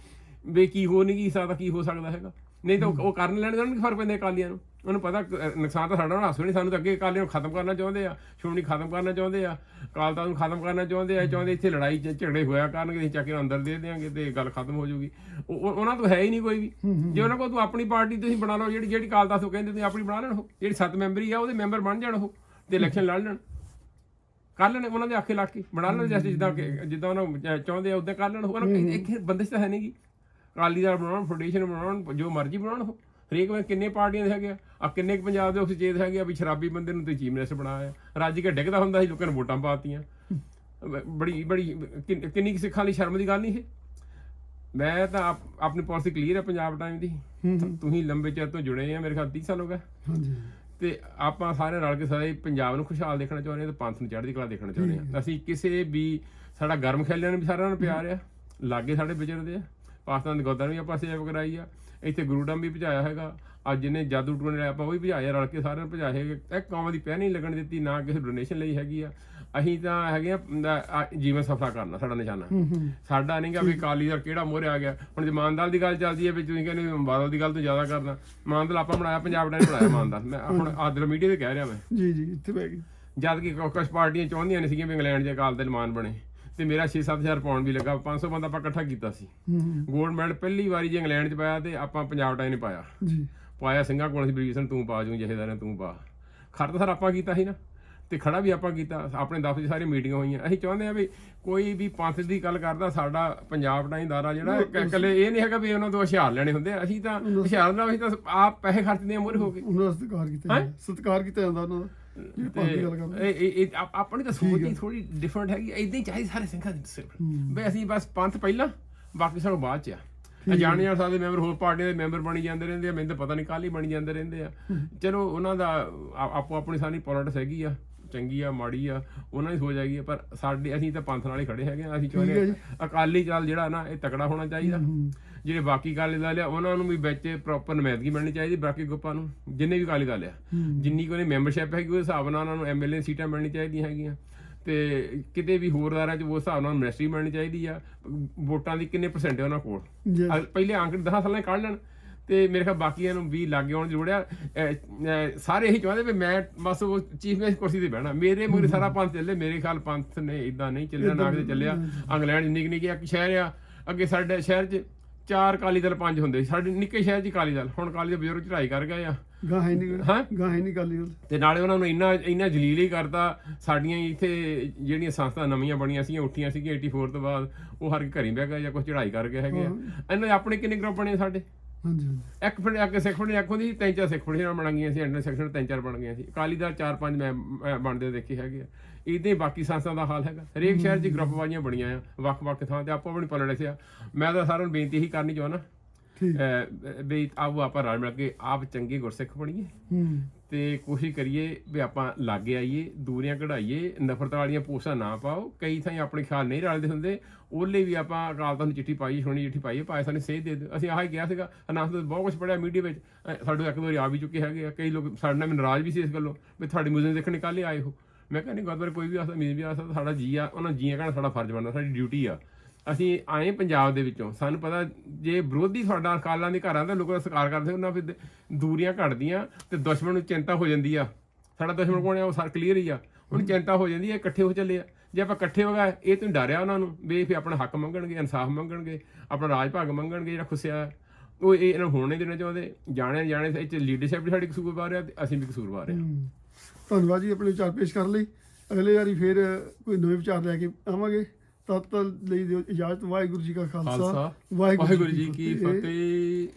S2: ਵੀ ਕੀ ਹੋ ਨਹੀਂ ਕੀ ਸਕਦਾ ਕੀ ਹੋ ਸਕਦਾ ਹੈਗਾ। ਨਹੀਂ ਤਾਂ ਉਹ ਉਹ ਕਰਨ ਲੈਣ ਦਾ ਨਹੀਂ ਫ਼ਰਕ ਪੈਂਦਾ ਅਕਾਲੀਆਂ ਨੂੰ? ਉਹਨੂੰ ਪਤਾ ਨੁਕਸਾਨ ਤਾਂ ਸਾਡਾ ਹੋਣਾ ਹੱਸੋ ਨਹੀਂ ਸਾਨੂੰ ਤਾਂ ਅੱਗੇ ਅਕਾਲੀਆਂ ਨੂੰ ਖਤਮ ਕਰਨਾ ਚਾਹੁੰਦੇ ਆ ਸ਼੍ਰੋਮਣੀ ਖਤਮ ਕਰਨਾ ਚਾਹੁੰਦੇ ਆ ਅਕਾਲ ਤਖਤ ਨੂੰ ਖਤਮ ਕਰਨਾ ਚਾਹੁੰਦੇ ਆ ਇਹ ਚਾਹੁੰਦੇ ਇੱਥੇ ਲੜਾਈ ਝ- ਝਗੜੇ ਹੋਇਆ ਕਰਨਗੇ ਅਸੀਂ ਚੱਕ ਕੇ ਅੰਦਰ ਦੇ ਦੇਾਂਗੇ ਤੇ ਗੱਲ ਖਤਮ ਹੋ ਜਾਊਗੀ। ਉਹ- ਉਹ- ਉਹਨਾਂ ਤੋਂ ਹੈ ਹੀ ਨਹੀਂ ਕੋਈ ਵੀ। ਜੇ ਉਹਨਾਂ ਕੋਲ ਤੂੰ ਆਪਣੀ ਪਾਰਟੀ ਤੁਸੀਂ ਬਣਾ ਲਓ ਜਿਹੜੀ ਜਿਹੜੀ ਅਕਾਲ ਤਖਤ ਉਹ ਕਹਿੰਦੇ ਤੁਸੀਂ ਆਪਣੀ ਬਣਾ ਲੈਣ ਉਹ। ਜਿਹੜੀ ਸੱਤ ਮੈਂਬਰੀ ਆ ਉਹਦੇ ਮੈਂਬਰ ਬਣ ਜਾਣ ਉਹ ਤੇ ਇਲੈਕਸ਼ਨ ਲੜ ਲੈਣ। ਕਰ ਲੈਣ ਉਹਨਾਂ ਦੇ ਆਖੇ ਲਾ ਕੇ। ਬਣਾ ਲੈਣ ਜੈਸੇ ਜਿੱਦਾਂ ਕਿ- ਜਿੱਦਾਂ ਉਹਨਾਂ ਨੂੰ ਚ- ਚਾਹੁੰਦੇ ਆ ਉਦਾਂ ਕਰ ਲੈਣ ਉਹਨਾਂ ਨੂੰ ਇੱਕ ਬੰਦਿਸ਼ ਤਾਂ ਹੈ ਨਹੀਂਗੀ ਅਕਾਲੀ ਦਲ ਬਣਾਉਣ ਫਾਊਂਡੇਸ਼ਨ ਬਣਾਉਣ ਜੋ ਮਰਜ਼ੀ ਬਣਾਉਣ ਹਰੇਕ ਵਿੱਚ ਕਿੰਨੇ ਪਾਰਟੀਆਂ ਦੇ ਹੈਗੇ ਆ? ਕਿੰਨੇ ਕੁ ਪੰਜਾਬ ਦੇ ਸੁਚੇਤ ਹੈਗੇ ਆ ਵੀ ਸ਼ਰਾਬੀ ਬੰਦੇ ਨੂੰ ਤੁਸੀਂ ਚੀਫ ਮਿਨਿਸਟਰ ਬਣਾਇਆ? ਰਾਜੀ ਕੇ ਡਿੱਗਦਾ ਹੁੰਦਾ ਸੀ ਲੋਕਾਂ ਨੇ ਵੋਟਾਂ ਪਾਤੀਆਂ ਬੜੀ ਬੜੀ ਕਿੰਨ- ਕੁ ਸਿੱਖਾਂ ਲਈ ਸ਼ਰਮ ਦੀ ਗੱਲ ਨਹੀਂ ਇਹ? ਮੈਂ ਤਾਂ ਆਪ- ਆਪਣੀ ਪਾਲਿਸੀ ਕਲੀਅਰ ਹੈ ਪੰਜਾਬ ਟਾਈਮ ਦੀ। ਤੁਸੀਂ ਲੰਬੇ ਚਿਰ ਤੋਂ ਜੁੜੇ ਆ ਮੇਰੇ ਖਿਆਲ 30 ਸਾਲ ਹੋ ਗਏ।
S1: ਹਾਂਜੀ।
S2: ਤੇ ਆਪਾਂ ਸਾਰੇ ਰਲ ਕੇ ਸਾਰੇ ਪੰਜਾਬ ਨੂੰ ਖੁਸ਼ਹਾਲ ਦੇਖਣਾ ਚਾਹੁੰਦੇ ਹਾਂ ਤੇ ਪੰਥ ਨੂੰ ਚੜ੍ਹਦੀ ਕਲਾ ਦੇਖਣਾ ਚਾਹੁੰਦੇ ਹਾਂ। ਅਸੀਂ ਕਿਸੇ ਵੀ ਸਾਡਾ ਗਰਮ ਖਿਆਲਿਆਂ ਨੂੰ ਵੀ ਸਾਰਿਆਂ ਨੂੰ ਪਿਆਰ ਆ। ਲਾਗੇ ਸਾਡੇ ਵਿਚਰਦੇ ਆ। ਪਾਕਿਸਤਾਨ ਦੀ ਗੋਦਾਂ ਵੀ ਆਪਾਂ ਸੇਵ ਕਰਾਈ ਆ। ਇੱਥੇ ਗੁਰੂਡਮ ਵੀ ਭਜਾਇਆ ਹੈਗਾ। ਅੱਜ ਜਿਹਨੇ ਜਾਦੂ ਟੂਣੇ ਆਪਾਂ ਉਹ ਵੀ ਭਜਾਇਆ ਰਲ ਕੇ ਸਾਰਿਆਂ ਨੂੰ ਭਜਾਏ ਹੈਗੇ। ਇੱਕ ਕੌਮ ਦੀ ਪਹਿ ਨਹੀਂ ਲੱਗਣ ਦਿੱਤੀ ਨਾ ਕਿਸੇ ਡੋਨੇਸ਼ਨ ਲਈ ਹੈਗੀ ਆ। ਅਸੀਂ ਤਾਂ ਹੈਗੇ ਆ ਜੀਵਨ ਸਫਲਾ ਕਰਨਾ ਸਾਡਾ ਨਿਸ਼ਾਨਾ। ਸਾਡਾ ਨਹੀਂਗਾ ਵੀ ਕਾਲੀ ਦਾ ਕਿਹੜਾ ਮੋਹਰੇ ਆ ਗਿਆ। ਹੁਣ ਜੇ ਮਾਨਦਾਲ ਦੀ ਗੱਲ ਚੱਲਦੀ ਹੈ ਵੀ ਤੁਸੀਂ ਕਹਿੰਦੇ ਬਾਦਲ ਦੀ ਗੱਲ ਤੋਂ ਜ਼ਿਆਦਾ ਕਰਨਾ ਮਾਨਦਾਲ ਆਪਾਂ ਬਣਾਇਆ ਪੰਜਾਬ ਦਾ ਨਹੀਂ ਬਣਾਇਆ ਮਾਨਦਾਲ। ਮੈਂ ਹੁਣ ਆਦਰ ਮੀਡੀਆ ਤੇ ਕਹਿ ਰਿਹਾ ਮੈਂ।
S1: ਜੀ ਜੀ ਇੱਥੇ ਬੈ
S2: ਜਦ ਕਿ ਕੁਝ ਪਾਰਟੀਆਂ ਚਾਹੁੰਦੀਆਂ ਨਹੀਂ ਸੀਗੀਆਂ ਵੀ ਇੰਗਲੈਂਡ ਦੇ ਅਕਾਲ ਦਲ ਮਾਨ ਬਣੇ। ਤੇ ਮੇਰਾ 6-7000 ਪਾਉਂਡ ਵੀ ਲੱਗਾ 500 ਬੰਦਾ ਆਪਾਂ ਇਕੱਠਾ ਕੀਤਾ ਸੀ।
S1: ਹੂੰ
S2: ਗੋਲਡ ਮੈਡਲ ਪਹਿਲੀ ਵਾਰੀ ਜੇ ਇੰਗਲੈਂਡ 'ਚ ਪਾਇਆ ਤੇ ਆਪਾਂ ਪੰਜਾਬ ਟਾਈਮ ਨੇ ਪਾਇਆ।
S1: ਜੀ।
S2: ਪਾਇਆ ਸਿੰਘਾਂ ਕੋਲ ਸੀ ਬਰੀਸਨ ਤੂੰ ਪਾ ਜੂ ਜਹੇਦਾਰਾਂ ਤੂੰ ਪਾ। ਤਾਂ ਸਰ ਆਪਾਂ ਕੀਤਾ ਸੀ ਨਾ ਤੇ ਖੜਾ ਵੀ ਆਪਾਂ ਕੀਤਾ। ਆਪਣੇ ਦਫ਼ਤਰ ਸਾਰੀ ਮੀਟਿੰਗਾਂ ਹੋਈਆਂ। ਅਸੀਂ ਚਾਹੁੰਦੇ ਆ ਵੀ ਕੋਈ ਵੀ ਪੰਥ ਦੀ ਗੱਲ ਕਰਦਾ ਸਾਡਾ ਪੰਜਾਬ ਟਾਈਮ ਦਾਰਾ ਜਿਹੜਾ ਇਕੱਲੇ ਇਹ ਨਹੀਂ ਹੈਗਾ ਵੀ ਉਹਨਾਂ ਤੋਂ ਹੁਸ਼ਿਆਰ ਲੈਣੇ ਹੁੰਦੇ। ਅਸੀਂ ਤਾਂ ਹੁਸ਼ਿਆਰ ਨਾਲ ਅਸੀਂ ਤਾਂ ਆਪ ਪੈਸੇ ਖਰਚਦੇ ਆ ਮੋਰੇ ਹੋ ਕੇ।
S1: ਉਹਨਾਂ ਦਾ ਸਤਿਕਾਰ ਕੀਤਾ ਜਾਂਦਾ। ਸਤਿਕਾਰ ਕੀਤਾ ਜਾਂਦਾ ਉਹਨਾਂ ਦਾ।
S2: ਆਪਣੀ ਤਾਂ ਸੋਚ ਹੀ। ਥੋੜੀ ਡਿਫਰੈਂਟ ਹੈਗੀ। ਇਦਾਂ ਹੀ ਚਾਹੀਦੀ ਸਾਰੇ ਸਿੰਘਾਂ ਦੀ ਸਿਰਫ। ਬਈ ਅਸੀਂ ਬਸ ਪੰਥ ਪਹਿਲਾਂ ਬਾਕੀ ਸਭ ਬਾਅਦ ਚ ਆ। ਜਾਣੇ ਜਾਣ ਸਾਡੇ ਮੈਂਬਰ ਹੋਰ ਪਾਰਟੀਆਂ ਦੇ ਮੈਂਬਰ ਬਣੀ ਜਾਂਦੇ ਰਹਿੰਦੇ ਆ। ਮੈਨੂੰ ਤਾਂ ਪਤਾ ਨਹੀਂ ਕੱਲ ਬਣੀ ਜਾਂਦੇ ਰਹਿੰਦੇ ਆ। ਚਲੋ ਉਹਨਾਂ ਦਾ ਆ- ਆਪੋ ਆਪਣੀ ਸਾਰੀ ਪੋਲਿਟਿਕਸ ਹੈਗੀ ਆ। ਚੰਗੀ ਆ ਮਾੜੀ ਆ ਉਹਨਾਂ ਦੀ ਸੋਚ ਹੈਗੀ ਆ। ਪਰ ਸਾਡੇ ਅਸੀਂ ਤਾਂ ਪੰਥ ਨਾਲ ਹੀ ਖੜੇ ਹੈਗੇ ਆ। ਅਸੀਂ ਚਾਹੁੰਦੇ ਆ ਅਕਾਲੀ ਦਲ ਜਿਹੜਾ ਨਾ ਇਹ ਤਕੜਾ ਹੋਣਾ ਚਾਹੀਦਾ। ਜਿਹੜੇ ਬਾਕੀ ਅਕਾਲੀ ਦਲ ਆ ਉਹਨਾਂ ਨੂੰ ਵੀ ਵਿੱਚ ਪ੍ਰੋਪਰ ਨੁਮਾਇੰਦਗੀ ਮਿਲਣੀ ਚਾਹੀਦੀ ਬਾਕੀ ਗਰੁੱਪਾਂ ਨੂੰ ਜਿੰਨੇ ਵੀ ਅਕਾਲੀ ਦਲ ਆ ਜਿੰਨੀ ਕੋਈ ਮੈਂਬਰਸ਼ਿਪ ਹੈਗੀ ਉਹਦੇ ਹਿਸਾਬ ਨਾਲ ਉਹਨਾਂ ਨੂੰ ਐਮਐਲਏ ਸੀਟਾਂ ਮਿਲਣੀ ਚਾਹੀਦੀਆਂ ਹੈਗੀਆਂ। ਤੇ ਕਿਤੇ ਵੀ ਹੋਰ ਦਾਇਰਾ 'ਚ ਉਸ ਹਿਸਾਬ ਨਾਲ ਮਿਨਿਸਟਰੀ ਮਿਲਣੀ ਚਾਹੀਦੀ ਆ। ਵੋਟਾਂ ਦੀ ਕਿੰਨੇ ਪਰਸੈਂਟ ਹੈ ਉਹਨਾਂ ਕੋਲ? ਪਹਿਲੇ ਅੰਕ 10 ਸਾਲਾਂ ਕੱਢ ਲੈਣ। ਤੇ ਮੇਰੇ ਖਿਆਲ ਬਾਕੀਆਂ ਨੂੰ ਵੀ ਲੱਗੇ ਆਉਣ ਦੀ ਲੋੜ ਆ ਅਹ, ਅਹ, ਸਾਰੇ ਇਹੀ ਚਾਹੁੰਦੇ ਵੀ ਮੈਂ ਬਸ ਉਹ ਚੀਫ ਮਿਨਿਸਟਰ ਕੁਰਸੀ ਤੇ ਬਹਿਣਾ। ਮੇਰੇ ਮੂਰੇ ਸਾਰਾ ਪੰਥ ਚੱਲੇ ਮੇਰੇ ਖਿਆਲ ਪੰਥ ਨੇ ਇਦਾਂ ਨਹੀਂ ਚੱਲਿਆ ਨਾ ਕਿਤੇ ਚੱਲਿਆ। ਇੰਗਲੈਂਡ ਜਿੰਨੀ ਕੁ ਨਿੱਕੀ ਇੱਕ ਸ਼ਹਿਰ ਆ ਅੱਗੇ ਸਾਡੇ ਸ਼ਹਿਰ 'ਚ ਚਾਰ ਕਾਲੀ ਦਲ ਪੰਜ ਹੁੰਦੇ ਸੀ। ਸਾਡੇ ਨਿੱਕੇ ਸ਼ਹਿਰ 'ਚ ਕਾਲੀ ਦਲ। ਹੁਣ ਕਾਲੀ ਦੇ ਬਜ਼ੁਰਗ ਚੜਾਈ ਕਰ ਗਏ ਆ।
S1: ਗਾਂ ਹੈ ਨਹੀਂ
S2: ਹਾਂ?
S1: ਗਾਂ ਹੈ ਨਹੀਂ ਗੱਲ ਇਹ
S2: ਤੇ ਨਾਲੇ ਉਹਨਾਂ ਨੂੰ ਇੰਨਾ ਇੰਨਾ ਜਲੀਲ ਹੀ ਕਰਤਾ। ਸਾਡੀਆਂ ਇੱਥੇ ਜਿਹੜੀਆਂ ਸੰਸਥਾ ਨਵੀਆਂ ਬਣੀਆਂ ਸੀਗੀਆਂ ਉੱਠੀਆਂ ਸੀਗੀਆਂ 84 ਤੋਂ ਬਾਅਦ ਉਹ ਹਰ ਘਰੀ ਬਹਿ ਗਏ ਜਾਂ ਕੁਝ ਚੜਾਈ ਕਰ ਗਏ ਹੈਗੇ ਆ। ਇਹਨਾਂ ਦੇ ਆਪਣੇ ਕਿੰਨੇ ਗਰੁੱਪ ਬਣੇ ਸਾਡੇ?
S1: ਹਾਂਜੀ ਹਾਂਜੀ।
S2: ਇੱਕ ਫਿਰ ਅੱਗੇ ਸਿੱਖ ਫੜੀ ਅੱਖੋਂ ਦੀ ਤਿੰਨ ਚਾਰ ਸਿੱਖ ਫੜੀਆਂ ਬਣ ਗਈਆਂ ਸੀ ਅੰਡਰ ਸੈਕਸ਼ਨ ਤਿੰਨ ਚਾਰ ਬਣ ਗਈਆਂ ਸੀ। ਅਕਾਲੀ ਦਲ ਚਾਰ ਪੰਜ ਮੈਂ ਮੈਂ ਬਣਦੇ ਦੇਖੇ ਹੈਗੇ ਆ। ਇਦਾਂ ਹੀ ਬਾਕੀ ਸੰਸਥਾ ਦਾ ਹਾਲ ਹੈਗਾ। ਹਰੇਕ ਸ਼ਹਿਰ 'ਚ ਗਰੁੱਪ ਵਾਈਆਂ ਬਣੀਆਂ ਆ ਵੱਖ-ਵੱਖ ਥਾਂ ਤੇ ਆਪੋ ਆਪਣੀ ਪੋਲਿਟਿਕਸ ਆ ਮੈਂ ਤਾਂ ਸਾਰਿਆਂ ਨੂੰ ਬੇਨਤੀ ਹੀ ਕਰਨੀ ਚਾਹੁੰਦਾ। ਵੀ ਆਓ ਆਪਾਂ ਰਲ ਮਿਲ ਕੇ ਆਪ ਚੰਗੇ ਗੁਰਸਿੱਖ ਬਣੀਏ।
S1: ਹੂੰ
S2: ਤੇ ਕੋਸ਼ਿਸ਼ ਕਰੀਏ ਵੀ ਆਪਾਂ ਲਾਗੇ ਆਈਏ, ਦੂਰੀਆਂ ਕਢਾਈਏ, ਨਫ਼ਰਤ ਵਾਲੀਆਂ ਪੋਸਟਾਂ ਨਾ ਪਾਓ। ਕਈ ਥਾਂ ਆਪਣੇ ਖਿਆਲ ਨਹੀਂ ਰਲਦੇ ਹੁੰਦੇ। ਉਹਲੇ ਵੀ ਆਪਾਂ ਅਕਾਲ ਤਖਤ ਚਿੱਠੀ ਪਾਈ ਸੁਣੀ ਚਿੱਠੀ ਪਾਈ ਪਾਏ ਸਾਨੂੰ ਸੇਧ ਦੇ ਦਿਓ। ਅਸੀਂ ਆਹ ਹੀ ਕਿਹਾ ਸੀਗਾ ਅਨਾਉਂਸ ਬਹੁਤ ਕੁਝ ਪੜਿਆ ਮੀਡੀਆ ਵਿੱਚ। ਸਾਡੇ ਇੱਕ ਦੋ ਵਾਰੀ ਆ ਵੀ ਚੁੱਕੇ ਹੈਗੇ ਆ। ਕਈ ਲੋਕ ਸਾਡੇ ਨਾਲ ਨਾਰਾਜ਼ ਵੀ ਸੀ ਇਸ ਗੱਲੋਂ ਵੀ ਤੁਹਾਡੇ ਮਿਊਜ਼ੀਅਮ ਦੇਖਣ ਕੱਲ੍ਹ ਆਏ ਹੋ। ਮੈਂ ਕਹਿੰਦਾ ਗੁਰਦੁਆਰੇ ਕੋਈ ਵੀ ਆ ਸਕਦਾ ਮੀਰ ਵੀ ਆ ਸਕਦਾ, ਸਾਡਾ ਜੀ ਆ, ਉਹਨਾਂ ਜੀਆਂ ਕਹਿਣਾ ਸਾਡਾ ਫਰਜ਼ ਬਣਦਾ, ਸਾਡੀ ਡਿਊਟੀ ਆ। ਅਸੀਂ ਆਏ ਪੰਜਾਬ ਦੇ ਵਿੱਚੋਂ ਸਾਨੂੰ ਪਤਾ ਜੇ ਵਿਰੋਧੀ ਸਾਡਾ ਅਕਾਲਾਂ ਦੇ ਘਰਾਂ ਦਾ ਲੋਕਾਂ ਦਾ ਸਤਿਕਾਰ ਕਰਦੇ ਉਹਨਾਂ ਫਿਰ ਦੂਰੀਆਂ ਘਟਦੀਆਂ ਤੇ ਦੁਸ਼ਮਣ ਨੂੰ ਚਿੰਤਾ ਹੋ ਜਾਂਦੀ ਆ। ਸਾਡਾ ਦੁਸ਼ਮਣ ਕੋਣ ਆ? ਉਹ ਸਾਰ ਕਲੀਅਰ ਹੀ ਆ। ਉਹਨੂੰ ਚਿੰਤਾ ਹੋ ਜਾਂਦੀ ਹੈ ਇਕੱਠੇ ਹੋ ਚੱਲੇ ਆ। ਜੇ ਆਪਾਂ ਇਕੱਠੇ ਹੋ ਗਏ ਇਹ ਤੋਂ ਡਰਿਆ ਉਹਨਾਂ ਨੂੰ ਵੀ ਫਿਰ ਆਪਣਾ ਹੱਕ ਮੰਗਣਗੇ ਇਨਸਾਫ ਮੰਗਣਗੇ ਆਪਣਾ ਰਾਜ ਭਾਗ ਮੰਗਣਗੇ ਜਿਹੜਾ ਖੁੱਸਿਆ ਉਹ ਇਹ ਇਹਨਾਂ ਨੂੰ ਹੋਣ ਨਹੀਂ ਦੇਣਾ ਚਾਹੁੰਦੇ। ਜਾਣੇ ਜਾਣੇ ਇਹ ਚ ਲੀਡਰਸ਼ਿਪ ਵੀ ਸਾਡੀ ਕਸੂਰਵਾਰ ਆ ਤੇ ਅਸੀਂ ਵੀ ਕਸੂਰਵਾਰ ਆ
S1: ਹਮ, ਧੰਨਵਾਦ ਜੀ ਆਪਣੇ ਵਿਚਾਰ ਪੇਸ਼ ਕਰਨ ਲਈ। ਅਗਲੇ ਵਾਰੀ ਫੇਰ ਕੋਈ ਨਵੇਂ ਵਿਚਾਰ ਲੈ ਕੇ ਆਵਾਂਗੇ। ਤਦ ਤੱਕ ਲਈ ਦਿਓ ਇਜਾਜ਼ਤ। ਵਾਹਿਗੁਰੂ ਜੀ ਕਾ ਖਾਲਸਾ।
S2: ਖਾਲਸਾ। ਵਾਹਿਗੁਰੂ ਜੀ ਕੀ ਫਤਿਹ।